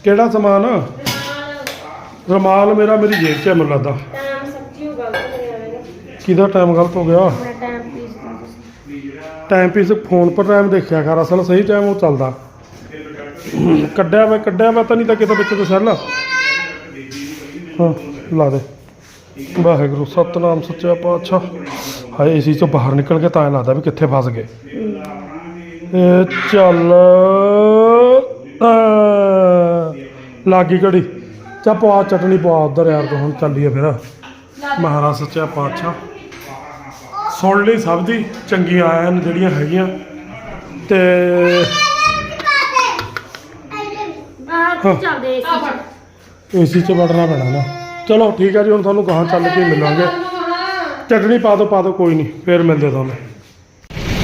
ਕਿਹੜਾ ਸਮਾਨ? ਰਮਾਲ ਮੇਰਾ ਮੇਰੀ ਜੇਬ 'ਚ ਹੈ ਮੈਨੂੰ ਲੱਗਦਾ। ਟਾਈਮ ਸੱਚੀ ਹੋ ਗਲਤ ਹੋ ਜਾਵੇਗਾ ਕਿਹਦਾ ਟਾਈਮ ਗਲਤ ਹੋ ਗਿਆ? ਟਾਈਮ ਪੀਸ ਫੋਨ ਪਰ ਟਾਈਮ ਦੇਖਿਆ ਕਰ, ਅਸਲ ਸਹੀ ਟਾਈਮ ਉਹ ਚੱਲਦਾ। ਕੱਢਿਆ ਮੈਂ ਕੱਢਿਆ ਮੈਂ ਤਾਂ ਨਹੀਂ ਤਾਂ ਕਿਤੇ ਵਿੱਚ ਤੇ ਸੈੱਲ। ਹਾਂ, ਲਾ ਦੇ। ਵਾਹਿਗੁਰੂ, ਸਤਨਾਮ, ਸੱਚਾ ਪਾਤਸ਼ਾਹ। ਹਾਏ ਏਸੀ ਤੋਂ ਬਾਹਰ ਨਿਕਲ ਕੇ ਤਾਂ ਐਂ ਲੱਗਦਾ ਵੀ ਕਿੱਥੇ ਫਸ ਗਏ। ਇਹ ਚੱਲ ਲਾਗੀ ਘੜੀ। ਚਾ ਪਵਾ ਚਟਣੀ ਪਵਾ ਉਧਰ ਯਾਰ ਤੂੰ, ਹੁਣ ਚੱਲੀਏ ਫਿਰ। ਮਹਾਰਾਜ, ਸੱਚਾ ਪਾਤਸ਼ਾਹ। ਸੁਣ ਲਈ ਸਭ ਦੀ, ਚੰਗੀਆਂ ਆਇਆਂ ਨੇ ਜਿਹੜੀਆਂ ਹੈਗੀਆਂ। ਤੇ ਆਹ ਚੱਲਦੇ ਸੀ ਏਸੀ 'ਚ ਵੜਨਾ ਪੈਣਾ ਨਾ। ਚਲੋ ਠੀਕ ਹੈ ਜੀ, ਹੁਣ ਤੁਹਾਨੂੰ ਗਾਹਾਂ ਚੱਲ ਕੇ ਮਿਲਾਂਗੇ। ਚਟਣੀ ਪਾ ਦਿਓ ਪਾ ਦਿਓ, ਕੋਈ ਨਹੀਂ, ਫੇਰ ਮਿਲਦੇ ਤੁਹਾਨੂੰ।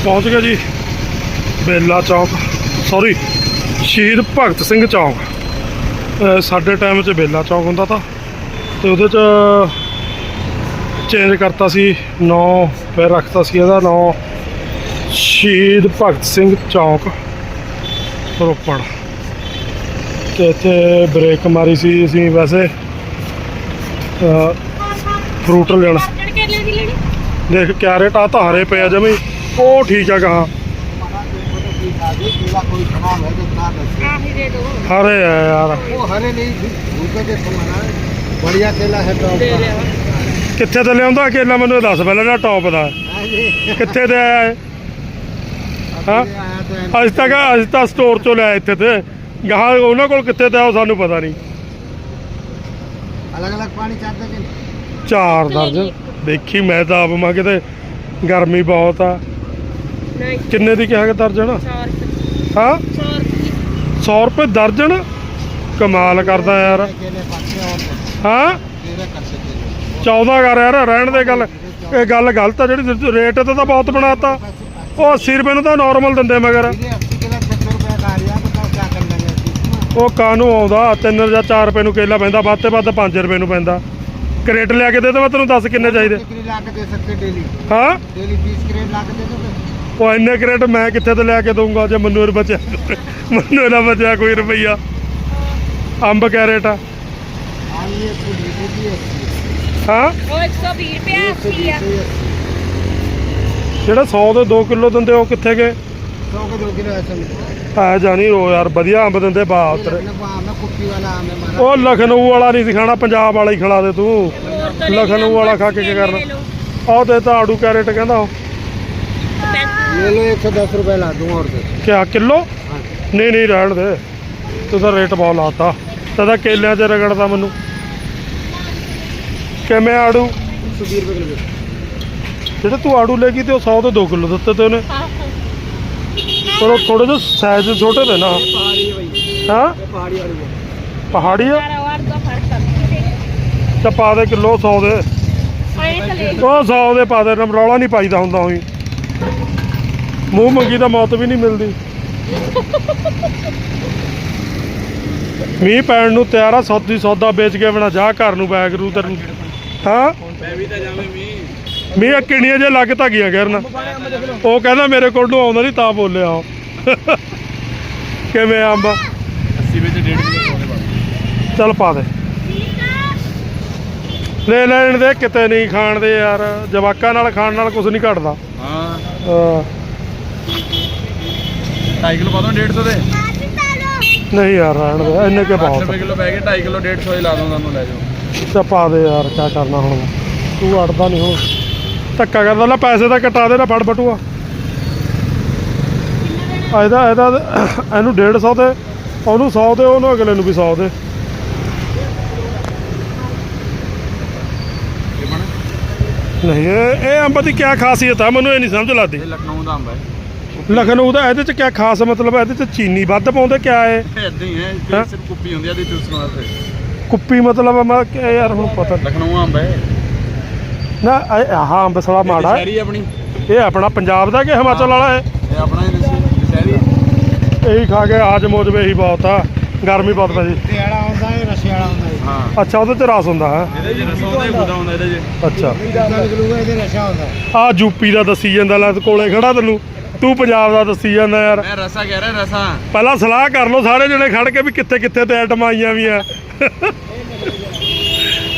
ਪਹੁੰਚ ਗਏ ਜੀ, ਬੇਲਾ ਚੌਕ। ਸੌਰੀ ਸ਼ਹੀਦ ਭਗਤ ਸਿੰਘ ਚੌਕ। ਸਾਡੇ ਟਾਈਮ 'ਚ ਬੇਲਾ ਚੌਕ ਹੁੰਦਾ ਤਾਂ। ਤੇ ਉਹਦੇ 'ਚ ਚੇਂਜ ਕਰਤਾ ਸੀ ਨਾਂ ਫਿਰ ਰੱਖਤਾ ਸੀ ਇਹਦਾ ਨਾਂ ਸ਼ਹੀਦ ਭਗਤ ਸਿੰਘ ਚੌਕ ਰੋਪੜ ਤੇ ਇੱਥੇ ਬ੍ਰੇਕ ਮਾਰੀ ਸੀ ਅਸੀਂ ਵੈਸੇ ਅਹ ਫਰੂਟ ਲੈਣਾ ਕੱਟਣ ਕੇ ਲੈ ਦੀ ਲੈਣੀ ਦੇਖ ਕਿਆ ਰੇਟ ਆ ਤਾਂ ਹਰੇ ਪਿਆ ਜਮੀ ਉਹ ਠੀਕ ਆ ਕਹਾ कोई खराब है तो ना दस ਆਹੀ ਦੇ ਦੋ ਹਰੇ ਆ ਯਾਰ वो हरे नहीं भूखे के समान है बढ़िया केला है टॉप का ਕਿੱਥੇ ਤੋਂ ਲਿਆਉਂਦਾ ਕੇਲਾ ਮੈਨੂੰ ਦੱਸ ਪਹਿਲਾਂ ਨਾ ਟੌਪ ਦਾ? ਕਿੱਥੇ ਤੇ ਆਇਆ ਹੈ? ਹਾਂ ਅੱਜ ਤੱਕ ਅੱਜ ਤਾਂ ਸਟੋਰ ਤੋਂ ਲਿਆ ਇੱਥੇ ਤੇ। ਗਾਹਾਂ ਉਹਨਾਂ ਕੋਲ ਕਿੱਥੇ ਤੇ ਆ ਸਾਨੂੰ ਪਤਾ ਨਹੀਂ। ਅਲੱਗ-ਅਲੱਗ ਪਾਣੀ ਚਾਹਦੇ ਕਿ ਚਾਰ ਦਰਜਨ ਦੇਖੀ ਮੈਂ ਤਾਂ ਆਪ ਮੈਂ ਕਿਤੇ ਗਰਮੀ ਬਹੁਤ ਆ। ਕਿੰਨੇ ਦੀ ਕਿਹਾ ਕਿ ਦਰਜਨ ਹਾਂ? 100 ਰੁਪਏ। ਦਰਜਨ ਕਮਾਲ ਕਰਦਾ ਯਾਰ। ਹਾਂ? 14 ਕਰ ਯਾਰ, ਰਹਿਣ ਦੇ ਗੱਲ। ਇਹ ਗੱਲ ਗਲਤ ਆ, ਜਿਹੜੀ ਰੇਟ ਤੇ ਤਾਂ ਬਹੁਤ ਬਣਾਤਾ। ਉਹ 80 ਰੁਪਏ ਨੂੰ ਤਾਂ ਨਾਰਮਲ ਦਿੰਦੇ ਮਗਰ। ਉਹ ਕਾਨੂੰ ਆਉਂਦਾ 3 ਜਾਂ 4 ਰੁਪਏ ਨੂੰ ਕੇਲਾ ਪੈਂਦਾ, ਵੱਧ ਤੇ ਵੱਧ 5 ਰੁਪਏ ਨੂੰ ਪੈਂਦਾ। ਕਰੇਟ ਲਿਆ ਕੇ ਦੇ ਦੇ, ਮੈਂ ਤੈਨੂੰ ਦੱਸ ਕਿੰਨੇ ਚਾਹੀਦੇ। ਹਾਂ? ਉਹ ਇੰਨੇ ਕਰੇਟ ਮੈਂ ਕਿੱਥੇ ਤੋਂ ਲੈ ਕੇ ਦਊਂਗਾ, ਜੇ ਮੈਨੂੰ ਇਹ ਬਚਿਆ। ਮੈਨੂੰ ਨਾ ਬਚਿਆ ਕੋਈ ਰੁਪਈਆ। ਅੰਬ ਕੈਰੇਟ ਆ? ਇਹ ਹਾਂ। ਉਹ 120 ਰੁਪਏ ਜਿਹੜਾ 100 ਦੇ 2 ਕਿਲੋ ਦਿੰਦੇ ਉਹ ਕਿੱਥੇ ਗਏ? 100 ਕੇ 2 ਕਿਲੋ ਐਸਾ ਆ ਜਾਨੀ ਰੋ ਯਾਰ ਵਧੀਆ ਅੰਬ ਦਿੰਦੇ ਬਾ ਉਹ ਲਖਨਊ ਵਾਲਾ ਨਹੀਂ ਸਿਖਾਣਾ ਪੰਜਾਬ ਵਾਲਾ ਹੀ ਖਿਲਾ ਦੇ ਤੂੰ। ਲਖਨਊ ਵਾਲਾ ਖਾ ਕੇ ਕੀ ਕਰਨਾ? ਆਹ ਤੇ ਤਾਂ ਆੜੂ ਕੈਰੇਟ ਕਹਿੰਦਾ ਉਹ। ਲੈ ਲੋ 110 ਰੁਪਏ ਲਾ ਦੂੰ ਹੋਰ ਤੇ। ਕਿਆ ਕਿਲੋ? ਨਹੀਂ ਨਹੀਂ ਰਹਿਣ ਦੇ। ਤੂੰ ਤਾਂ ਰੇਟ ਬਹੁਤ ਲਾਤਾ। ਤਦਾ ਕੇਲਿਆਂ ਤੇ ਰਗੜਦਾ ਮੈਨੂੰ। ਕਿਵੇਂ ਆੜੂ? 120 ਰੁਪਏ ਕਿਲੋ। ਜਿਹੜਾ ਤੂੰ ਆੜੂ ਲੈ ਗਈ ਤੇ ਉਹ 100 ਤੋਂ 2 ਕਿਲੋ ਦਿੱਤੇ ਤੇ ਉਹਨੇ। ਪਰ ਉਹ ਥੋੜੇ ਜਿਹਾ ਸਾਈਜ਼ ਛੋਟੇ ਨੇ ਨਾ। ਪਹਾੜੀ ਹੈ? ਭਾਈ ਹਾਂ ਦੇ ਕਿਲੋ 100 ਦੇ। ਉਹ 100 ਦੇ ਪਾ ਦੇ ਰੌਲਾ ਨਹੀਂ ਪਾਈਦਾ ਹੁੰਦਾ ਹੋਈ ਮੂੰਹ ਮੰਗੀ ਤਾਂ ਮੌਤ ਵੀ ਨਹੀਂ ਮਿਲਦੀ। ਮੀਂਹ ਪੈਣ ਨੂੰ ਤਿਆਰ ਆ ਸੌਦੀ ਸੌਦਾ ਵੇਚ ਕੇ ਬਣਾ ਜਾ ਘਰ ਨੂੰ ਬੈਗ ਰੂ ਤੈਨੂੰ। ਹਾਂ। ਮੀਂਹ ਕਿਣੀਆਂ ਜੇ ਲੱਗ ਤਾਂ ਗਿਆ ਗਿਰਨ ਉਹ ਕਹਿੰਦਾ ਮੇਰੇ ਕੋਲ ਨੂੰ ਆਉਂਦਾ ਨਹੀਂ ਤਾਂ ਬੋਲਿਆ ਉਹ। ਕਿਵੇਂ ਅੰਬ? 80 ਵਿੱਚ 1.5 ਚੱਲ ਪਾ ਦੇ। ਲੈ ਲੈਣ ਦੇ ਕਿਤੇ ਨਹੀਂ ਖਾਣ ਦੇ ਯਾਰ। ਜਵਾਕਾਂ ਨਾਲ ਖਾਣ ਨਾਲ ਕੁਝ ਨਹੀਂ ਘਟਦਾ। ਹਾਂ। ਹਾਂ। 2.5 ਕਿਲੋ ਪਾ ਦੋ 150 ਦੇ। ਨਹੀਂ ਯਾਰ ਰਹਿਣ ਦੇ ਇੰਨੇ ਕੇ 8 ਬਹੁਤ ਰੁਪਏ ਕਿਲੋ ਪੈ ਗਏ 2.5 ਕਿਲੋ 150 ਹੀ ਲਾ ਦੋ ਤੁਹਾਨੂੰ ਲੈ ਜਾਓ। ਤਾਂ ਪਾ ਦੇ ਯਾਰ ਕੀ ਕਰਨਾ ਹੁਣ? ਤੂੰ ਅੜਦਾ ਨਹੀਂ ਹੁਣ। ਧੱਕਾ ਕਰਦਾ ਲੈ ਪੈਸੇ ਤਾਂ ਕਟਾ ਦੇ ਨਾ ਫੜ ਬਟੂਆ। ਇਹਦਾ ਇਹਦਾ ਇਹਨੂੰ 150 ਦੇ ਉਹਨੂੰ 100 ਦੇ ਉਹਨੂੰ ਅਗਲੇ ਨੂੰ ਵੀ 100 ਦੇ। ਇਹ ਬਣ ਨਹੀਂ ਇਹ ਅੰਬ ਦੀ ਕੀ ਖਾਸੀਅਤ ਆ ਮੈਨੂੰ ਇਹ ਨਹੀਂ ਸਮਝ ਲੱਗਦੀ। ਲਖਨਊ ਦਾ ਅੰਬ ਹੈ ਲਖਨਊ ਦਾ ਇਹਦੇ ਚ ਕੀ ਖਾਸ ਮਤਲਬ ਇਹਦੇ ਚ ਚੀਨੀ ਵੱਧ ਪਾਉਂਦੇ ਕਿਆ ਹੈ ਇਦਾਂ ਹੀ ਹੈ ਸਿਰਫ ਕੁੱਪੀ ਹੁੰਦੀ ਆ ਦੀ ਚੂਸਣ ਵਾਸਤੇ ਕੁੱਪੀ ਮਤਲਬ ਮੈਂ ਯਾਰ ਹੁਣ ਪਤਾ ਨਹੀਂ। ਲਖਨਊ ਆਂਦਾ ਹੈ। ਨਾ ਇਹ- ਹਾਂ ਅੰਬਸਲਾ ਮਾੜਾ ਹੈ। ਸ਼ਹਿਰੀ ਆਪਣੀ। ਇਹ ਆਪਣਾ ਪੰਜਾਬ ਦਾ ਕਿ ਹਿਮਾਚਲ ਵਾਲਾ ਹੈ? ਇਹ ਆਪਣਾ ਹੀ ਦੱਸੀ ਸ਼ਹਿਰੀ ਇਹੀ ਖਾ ਕੇ ਆਜ ਮੌਜ ਹੀ ਬਹੁਤ ਆ। ਗਰਮੀ ਬਹੁਤ ਭਾਜੀ ਰੇੜਾ ਆਉਂਦਾ ਹੈ ਰਸ਼ੇ ਆਉਂਦਾ ਹੈ। ਹਾਂ। ਅੱਛਾ ਉਹਦੇ ਚ ਰਸ ਹੁੰਦਾ ਹੈ? ਇਹਦੇ ਜੇ ਰਸਾ ਹੁੰਦਾ ਗੁਦਾ ਹੁੰਦਾ ਇਹਦੇ ਜੇ ਅੱਛਾ। ਆ ਯੂਪੀ ਦਾ ਦੱਸੀ ਜਾਂਦਾ ਲੈ ਕੋਲੇ ਖੜਾ ਤੈਨੂੰ। ਤੂੰ ਪੰਜਾਬ ਦਾ ਦੱਸੀ ਜਾਂਦਾ ਯਾਰ। ਮੈਂ ਰਸਾ ਕਹਿ ਰਿਹਾ ਰਸਾ। ਪਹਿਲਾਂ ਸਲਾਹ ਕਰ ਲਓ ਸਾਰੇ ਜਣੇ ਖੜ ਕੇ ਵੀ ਕਿੱਥੇ ਕਿੱਥੇ ਤੇ ਆਈਟਮਾਂ ਆਈਆਂ ਵੀ ਆ।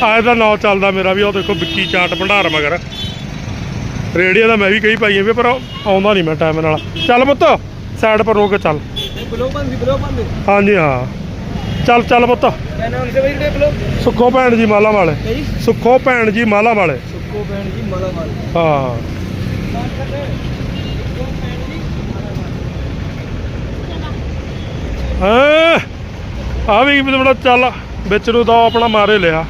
ਆਏ ਦਾ ਨਾਂ ਚੱਲਦਾ ਮੇਰਾ ਵੀ ਉਹ ਦੇਖੋ ਵਿੱਕੀ ਚਾਟ ਭੰਡਾਰ ਮਗਰ। ਰੇੜੀਆਂ ਦਾ ਮੈਂ ਵੀ ਕਈ ਪਾਈਆਂ ਵੀ ਪਰ ਆਉਂਦਾ ਨਹੀਂ ਮੈਂ ਟਾਈਮ ਨਾਲ। ਚੱਲ ਪੁੱਤ ਸਾਈਡ ਪਰ ਰੋਕ ਚੱਲ। ਹਾਂਜੀ ਹਾਂ। ਚੱਲ ਚੱਲ ਪੁੱਤ। ਸੁੱਖੋ ਭੈਣ ਜੀ ਮਾਲਾ ਵਾਲੇ। ਸੁੱਖੋ ਭੈਣ ਜੀ ਮਾਲਾ ਵਾਲੇ। ਸੁੱਖੋ ਭੈਣ ਜੀ ਮਾਲਾ ਵਾਲੇ। ਹਾਂ। ਹਾਂ? ਆ ਵੀ ਬੜਾ ਚੱਲ। ਵਿੱਚ ਨੂੰ ਤਾਂ ਆਪਣਾ ਮਾਰੇ ਲਿਆ।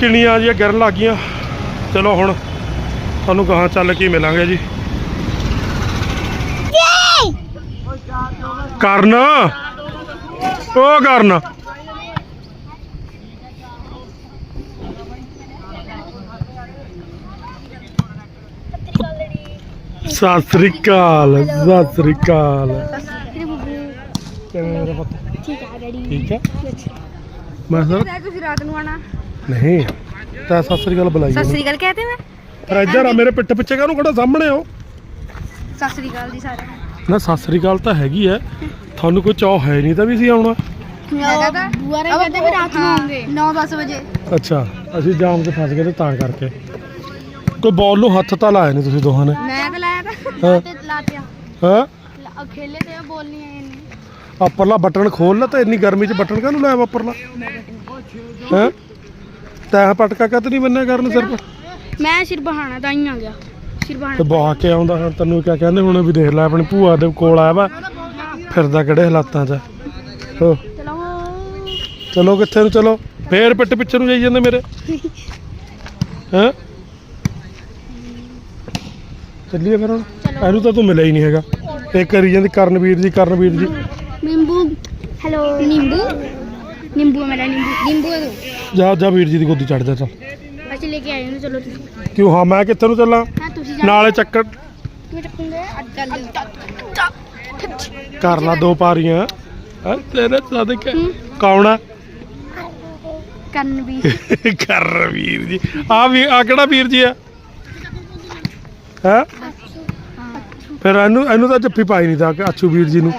ਕਿੰਨੀਆਂ ਜੀਆਂ ਗਿਰਨ ਲੱਗ ਗਈਆਂ। ਚਲੋ ਹੁਣ ਤੁਹਾਨੂੰ ਕਹਾਂ ਚੱਲ ਕੇ ਮਿਲਾਂਗੇ ਜੀ। ਕਰਨ। ਉਹ ਕਰਨ। ਸਤਿ ਸ੍ਰੀ ਅਕਾਲ ਸਤਿ ਸ੍ਰੀ ਅਕਾਲ। ਠੀਕ ਆ ਡੈਡੀ ਠੀਕ ਹੈ ਮੈਂ ਸਰ ਤੁਸੀਂ ਰਾਤ ਨੂੰ ਆਣਾ ਨਹੀਂ ਤਾਂ ਸਤਿ ਸ੍ਰੀ ਅਕਾਲ ਬੁਲਾਈ ਸਤਿ ਸ੍ਰੀ ਅਕਾਲ ਕਹਤੇ ਮੈਂ। ਪਰ ਇੱਧਰ ਆ ਮੇਰੇ ਪਿੱਠ ਪਿੱਛੇ ਕਾਹਨੂੰ ਖੜਾ ਸਾਹਮਣੇ ਆਓ। ਸਤਿ ਸ੍ਰੀ ਅਕਾਲ ਜੀ ਸਾਰਿਆਂ ਨੂੰ। ਨਾ ਸਤਿ ਸ੍ਰੀ ਅਕਾਲ ਤਾਂ ਹੈਗੀ ਐ ਤੁਹਾਨੂੰ ਕੋਈ ਚਾਹ ਹੈ ਨਹੀਂ ਤਾਂ ਵੀ ਸੀ ਆਉਣਾ। ਹੈਗਾ ਤਾਂ ਬੁਆਰੇ ਕਹਿੰਦੇ ਵੀ ਰਾਤ ਨੂੰ ਆਉਂਗੇ। 9-10 ਵਜੇ। ਅੱਛਾ ਅਸੀਂ ਜਾਮ 'ਚ ਫਸ ਗਏ ਤੇ ਤਾਂ ਕਰਕੇ। ਕੋਈ ਬਾਲ ਨੂੰ ਹੱਥ ਤਾਂ ਲਾਇਆ ਨਹੀਂ ਤੁਸੀਂ ਦੋਹਾਂ ਨੇ। ਮੈਂ ਤਾਂ ਲਾਇਆ ਤਾਂ। ਹਾਂ। ਤੇ ਲਾਤਿਆ। ਹਾਂ। ਖੇਲੇ ਤੇ ਬੋਲ ਨਹੀਂ ਆਏ ਉੱਪਰਲਾ ਬਟਨ ਖੋਲ ਲਾ ਤਾਂ ਇੰਨੀ ਗਰਮੀ 'ਚ ਬਟਨ ਕਾਹਨੂੰ ਲਾਇਆ ਵਾ ਉੱਪਰਲਾ ਹਾਂ? ਤੈਂ ਪਟਕਾ ਕਦ ਨਹੀਂ ਬੰਨਿਆ ਕਰਨ ਸਿਰ ਪਰ ਮੈਂ ਸਿਰ ਬਹਾਣਾ ਤਾਂ ਹੀ ਆ ਗਿਆ ਸਿਰ ਤੇ ਬਹਾਣਾ ਬਹਾ ਕੇ ਆਉਂਦਾ ਹੁਣ ਤੈਨੂੰ ਕਿਆ ਕਹਿੰਦੇ ਹੁਣ ਵੀ ਦੇਖ ਲੈ ਆਪਣੀ ਭੂਆ ਦੇ ਕੋਲ ਆਇਆ ਵਾ ਫਿਰਦਾ ਕਿਹੜੇ ਹਾਲਾਤਾਂ 'ਚ? ਹੋ। ਚਲੋ ਚਲੋ ਕਿੱਥੇ ਨੂੰ ਚਲੋ? ਫੇਰ ਪਿੱਟ ਪਿੱਛੇ ਨੂੰ ਜਾਈ ਜਾਂਦੇ ਮੇਰੇ। ਹੈਂ? ਚੱਲੀਏ ਫਿਰ ਹੁਣ। ਇਹਨੂੰ ਤਾਂ ਤੂੰ ਮਿਲਿਆ ਹੀ ਨਹੀਂ ਹੈਗਾ। ਇਹ ਕਰੀ ਜਾਂਦੀ ਕਰਨਵੀਰ ਜੀ ਕਰਨਵੀਰ ਜੀ। ਨਿੰਬੂ। ਹੈਲੋ ਨਿੰਬੂ? ਨਿੰਬੂ ਹੈ ਮੇਰਾ ਨਿੰਬੂ। ਨਿੰਬੂ ਹੈ ਜਾ ਜਾ ਵੀਰ ਜੀ ਦੀ ਗੋਦੀ ਚੜ ਜਾ ਚੱਲ। ਅਸੀਂ ਲੈ ਕੇ ਆਏ ਨੂੰ ਚਲੋ ਤੁਸੀਂ। ਕਿਉਂ? ਹਾਂ ਮੈਂ ਕਿੱਥੇ ਨੂੰ ਚੱਲਾਂ? ਹਾਂ ਤੁਸੀਂ ਜਾ। ਨਾਲੇ ਚੱਕਰ ਕਿਉਂ ਚੱਕੂਗੇ? ਅੱਜ ਚੱਲ ਕਰ ਲਾ ਦੋ ਪਾਰੀਆਂ। ਆ ਤੇਰੇ ਸਦਕੇ ਕੌਣ ਆ? ਕੰਨ ਜੀ। ਆ ਵੀ ਆ ਕਿਹੜਾ ਵੀਰ ਜੀ ਆ? ਹੈ। ਫਿਰ ਇਹਨੂੰ ਇਹਨੂੰ ਤਾਂ ਜੱਫੀ ਪਾਈ ਨਹੀਂ ਤਾਂ ਕਿ ਅੱਛੂ ਵੀਰ ਜੀ ਨੂੰ।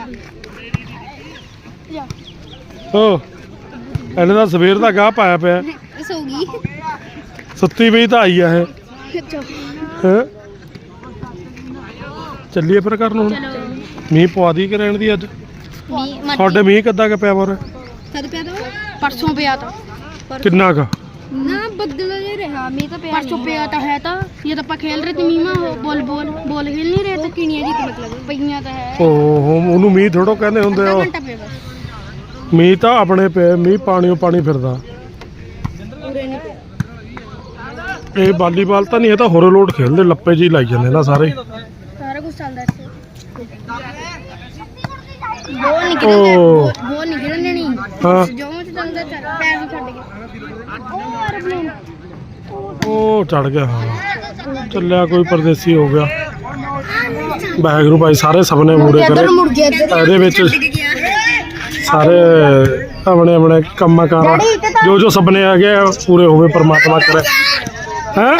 ਓ ਇਹਨੇ ਤਾਂ ਸਵੇਰ ਦਾ ਗਾਹ ਪਾਇਆ ਪਿਆ। ਸੋ ਗਈ। ਸੁੱਤੀ ਪਈ ਤਾਂ ਆਈ ਆ ਇਹ। ਹੈ? ਚੱਲੀਏ ਫਿਰ ਕਰਨ ਹੁਣ। ਮੀਂਹ ਪਵਾ ਦੀ ਕਿ ਰਹਿਣ ਦੀ ਅੱਜ? ਮੀ ਤੁਹਾਡੇ ਮੀਂਹ ਕਿੱਦਾਂ ਕਿ ਪਿਆ ਬੋਰ ਕਦ ਪਿਆ ਤਾ ਪਰਸੋਂ ਪਿਆ ਤਾ। ਕਿੰਨਾ ਕੁ? ਨਾ ਬੱਦਲ ਜੇ ਰਿਹਾ। ਮੀਂਹ ਤਾਂ ਪਿਆ ਪਰਸੋਂ ਪਿਆ ਤਾਂ ਹੈ ਤਾਂ। ਇਹ ਤਾਂ ਆਪਾਂ ਖੇਲ ਰਹੇ ਤੇ ਮੀਮਾ ਬੋਲ ਬੋਲ ਬੋਲ ਖੇਲ ਨਹੀਂ ਰਹੇ ਤਾਂ ਕਿਣੀਆਂ ਜੀ ਮਤਲਬ ਪਈਆਂ ਤਾਂ ਹੈ। ਓਹ ਉਹਨੂੰ ਮੀਂਹ ਥੋੜੋ ਕਹਿੰਦੇ ਹੁੰਦੇ ਆ ਅੱਧਾ ਉਹ ਘੰਟਾ ਪਿਆ ਬਸ। ਮੀਂਹ ਤਾਂ ਆਪਣੇ ਪਏ ਮੀਂਹ ਪਾਣੀਓ ਪਾਣੀ ਫਿਰਦਾ। ਇਹ ਵਾਲੀਬਾਲ ਤਾਂ ਨਹੀਂ ਇਹ ਤਾਂ ਹੋਰੇ ਲੋਡ ਖੇਲਦੇ ਲੱਪੇ ਜੀ ਲਾਈ ਜਾਂਦੇ ਨਾ ਸਾਰੇ। ਸਾਰਾ ਕੁਝ ਚੱਲਦਾ ਇੱਥੇ। ਬੋਲ ਨਹੀਂ ਗਿਰਨ ਓ। ਬੋਲ ਨਹੀਂ ਹਾਂ। ਜੋ ਚੱਲਦਾ ਚੱਲ ਪੈਰ ਵੀ ਛੱਡ ਕੇ ਉਹ ਐਰੋਪਲੇਨ ਉਹ ਚੜ ਗਿਆ ਹਾਂ। ਚੱਲਿਆ ਕੋਈ ਪਰਦੇਸੀ ਹੋ ਗਿਆ। ਵਾਹਿਗੁਰੂ ਭਾਈ ਸਾਰੇ ਸੁਪਨੇ ਪੂਰੇ ਕਰੇ। ਗਿਆ ਇਹਦੇ ਵਿੱਚ ਸਾਰੇ ਆਪਣੇ ਆਪਣੇ ਕੰਮਾਂ ਕਾਰ ਜੋ ਜੋ ਸੁਪਨੇ ਆ ਗਏ ਪੂਰੇ ਹੋਵੇ ਪਰਮਾਤਮਾ ਕਰੇ। ਹੈ?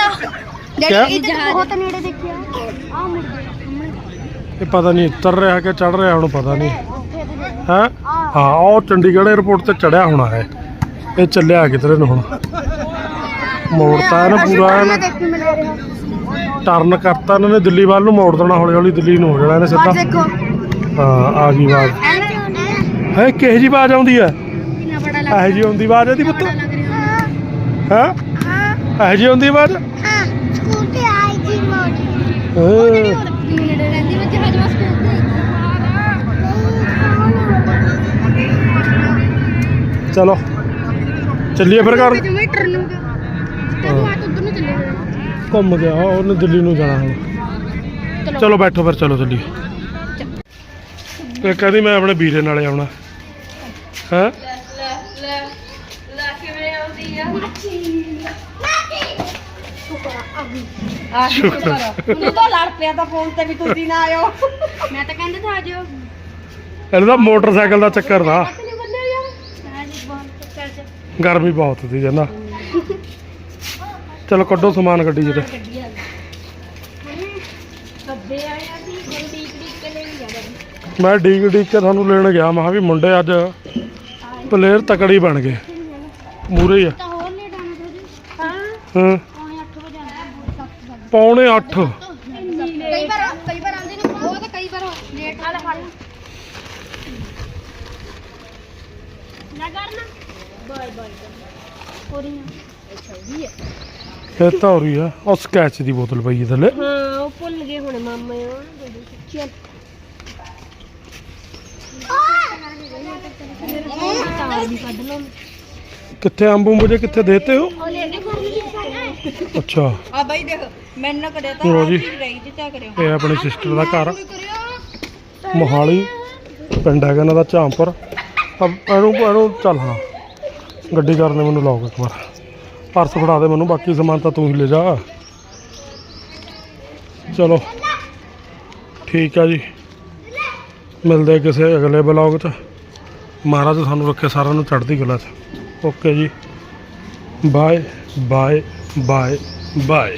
ਕਿਆ? ਬਹੁਤ ਨੇੜੇ ਦੇਖਿਆ। ਆ ਇਹ ਪਤਾ ਨਹੀਂ ਉਤਰ ਰਿਹਾ ਕਿ ਚੜ ਰਿਹਾ ਹੁਣ ਪਤਾ ਨਹੀਂ। ਹੈ? ਹਾਂ ਉਹ ਚੰਡੀਗੜ੍ਹ 에ਅਰਪੋਰਟ ਤੇ ਚੜਿਆ ਹੋਣਾ ਹੈ। ਇਹ ਚੱਲਿਆ ਕਿਧਰੇ ਨੂੰ ਹੁਣ? ਮੋੜਤਾ ਇਹਨੇ ਪੂਰਾ ਟਰਨ ਕਰਤਾ ਇਹਨਾਂ ਨੇ ਦਿੱਲੀ ਵੱਲ ਨੂੰ ਮੋੜ ਦੇਣਾ ਹੌਲੀ ਹੌਲੀ ਦਿੱਲੀ ਨੂੰ ਹੋ ਜਾਣਾ ਇਹਨੇ ਸਿੱਧਾ। ਹਾਂ ਆ ਗਈ ਆਵਾਜ਼। ਹੈ ਕਿਹੋ ਜੀ ਆਵਾਜ਼ ਆਉਂਦੀ ਹੈ? ਕਿੰਨਾ ਬੜਾ ਲੱਗ ਇਹੋ ਜੀ ਆਉਂਦੀ ਆਵਾਜ਼ ਇਹਦੀ ਪੁੱਤ? ਲੱਗ ਰਿਹਾ? ਹੈ? ਇਹੋ ਜੀ ਆਉਂਦੀ ਆਵਾਜ਼? ਹਾਂ ਆਈ ਜੀ ਮੋੜੀ। ਰਹਿੰਦੀ ਚਲੋ ਚੱਲੀਏ ਫਿਰ ਘਰ। ਨੂੰ ਤੇ ਤੂੰ ਆ ਤੂੰ ਉਧਰ ਨੂੰ ਚੱਲੇ ਜਾਣਾ। ਘੁੰਮ ਗਿਆ ਉਹਨੇ ਦਿੱਲੀ ਨੂੰ ਜਾਣਾ ਹੁਣ। ਚਲੋ। ਬੈਠੋ ਫਿਰ ਚਲੋ ਚੱਲੀਏ। ਇਹ ਕਹਿੰਦੀ ਮੈਂ ਆਪਣੇ ਵੀਰੇ ਨਾਲੇ ਆਉਣਾ। ਹੈ? ਸ਼ੁਕਰ। ਤੂੰ ਤਾਂ ਲੜ ਪਿਆ ਤਾਂ ਫੋਨ ਤੇ ਵੀ ਤੁਸੀਂ ਨਾ ਆਇਓ ਮੈਂ ਤਾਂ ਕਹਿੰਦੇ ਤਾਂ ਆ ਜਾਓ। ਇਹਦਾ ਤਾਂ ਮੋਟਰਸਾਈਕਲ ਦਾ ਚੱਕਰ ਦਾ। ਬੰਦੇ ਯਾਰ ਬਹੁਤ ਗਰਮੀ ਬਹੁਤ ਸੀ ਜਨਾ। ਚਲੋ ਕੱਢੋ ਸਮਾਨ ਗੱਡੀ ਜਿਹਦੇ ਕੱਦੇ ਆਏ ਆ ਸੀ ਜਲਦੀ ਡੀਕ ਕੇ ਲੈ ਜਾ ਮੈਂ ਡੀਕ ਡੀਕ ਕੇ ਤੁਹਾਨੂੰ ਲੈਣ ਗਿਆ। ਮੈਂ ਕਿਹਾ ਵੀ ਮੁੰਡੇ ਅੱਜ ਪਲੇਅਰ ਤਕੜੀ ਬਣ ਗਏ। ਮੂਰੇ ਹੀ ਆ। ਤਾਂ ਹੋਰ ਲੇਟ ਆਣਾ ਤੁਸੀਂ ਹਾਂ ਹਾਂ। ਪੌਣੇ 8 ਵਜੇ ਆਣਾ ਪੌਣੇ 8 ਕਈ ਵਾਰ ਕਈ ਵਾਰ ਆਉਂਦੇ ਨੇ ਉਹ ਤਾਂ ਕਈ ਵਾਰ ਲੇਟ ਆ। ਲੈ ਫੜ ਨਾ ਕਰਨਾ। ਬਾਏ ਬਾਏ ਹੋ ਰਹੀ ਇਹ ਤਾਂ ਹੋ ਰਹੀ ਆ। ਉਹ ਸਕੈਚ ਦੀ ਬੋਤਲ ਪਈ ਹੈ ਥੱਲੇ। ਹਾਂ ਉਹ ਭੁੱਲ ਗਏ ਹੁਣ ਮਾਮੇ ਉਹ। ਚੱਲ ਤਾਰ ਵੀ ਕੱਢ ਲਓ ਕਿੱਥੇ ਅੰਬੂ ਮੁਝੇ ਕਿੱਥੇ ਦੇਤੇ ਹੋ? ਅੱਛਾ। ਆ ਬਾਈ ਦੇਖ ਮੈਨੂੰ ਨਾ ਕਰਿਆ ਤਾਂ ਲੋ ਆਹ ਜੀ। ਰਹੀ ਜਿੱਤਾ ਕਰਿਓ ਇਹ ਆਪਣੀ ਸਿਸਟਰ ਦਾ ਘਰ ਮੋਹਾਲੀ ਪਿੰਡ ਹੈਗਾ ਇਹਨਾਂ ਦਾ ਝਾਂਪੁਰ। ਅਬ ਇਹਨੂੰ ਇਹਨੂੰ ਚੱਲ ਹਾਂ। ਗੱਡੀ ਕਰਨੇ ਮੈਨੂੰ ਲਾਓ ਇੱਕ ਵਾਰ। ਪਰਸ ਫੜਾ ਦੇ ਮੈਨੂੰ ਬਾਕੀ ਸਮਾਨ ਤਾਂ ਤੂੰ ਹੀ ਲੈ ਜਾ। ਚਲੋ। ਠੀਕ ਆ ਜੀ। ਮਿਲਦੇ ਆ ਕਿਸੇ ਅਗਲੇ ਬਲੌਗ 'ਚ। ਮਹਾਰਾਜ ਸਾਨੂੰ ਰੱਖੇ ਸਾਰਿਆਂ ਨੂੰ ਚੜ੍ਹਦੀ ਕਲਾ 'ਚ। ਓਕੇ ਜੀ। Bye bye bye bye.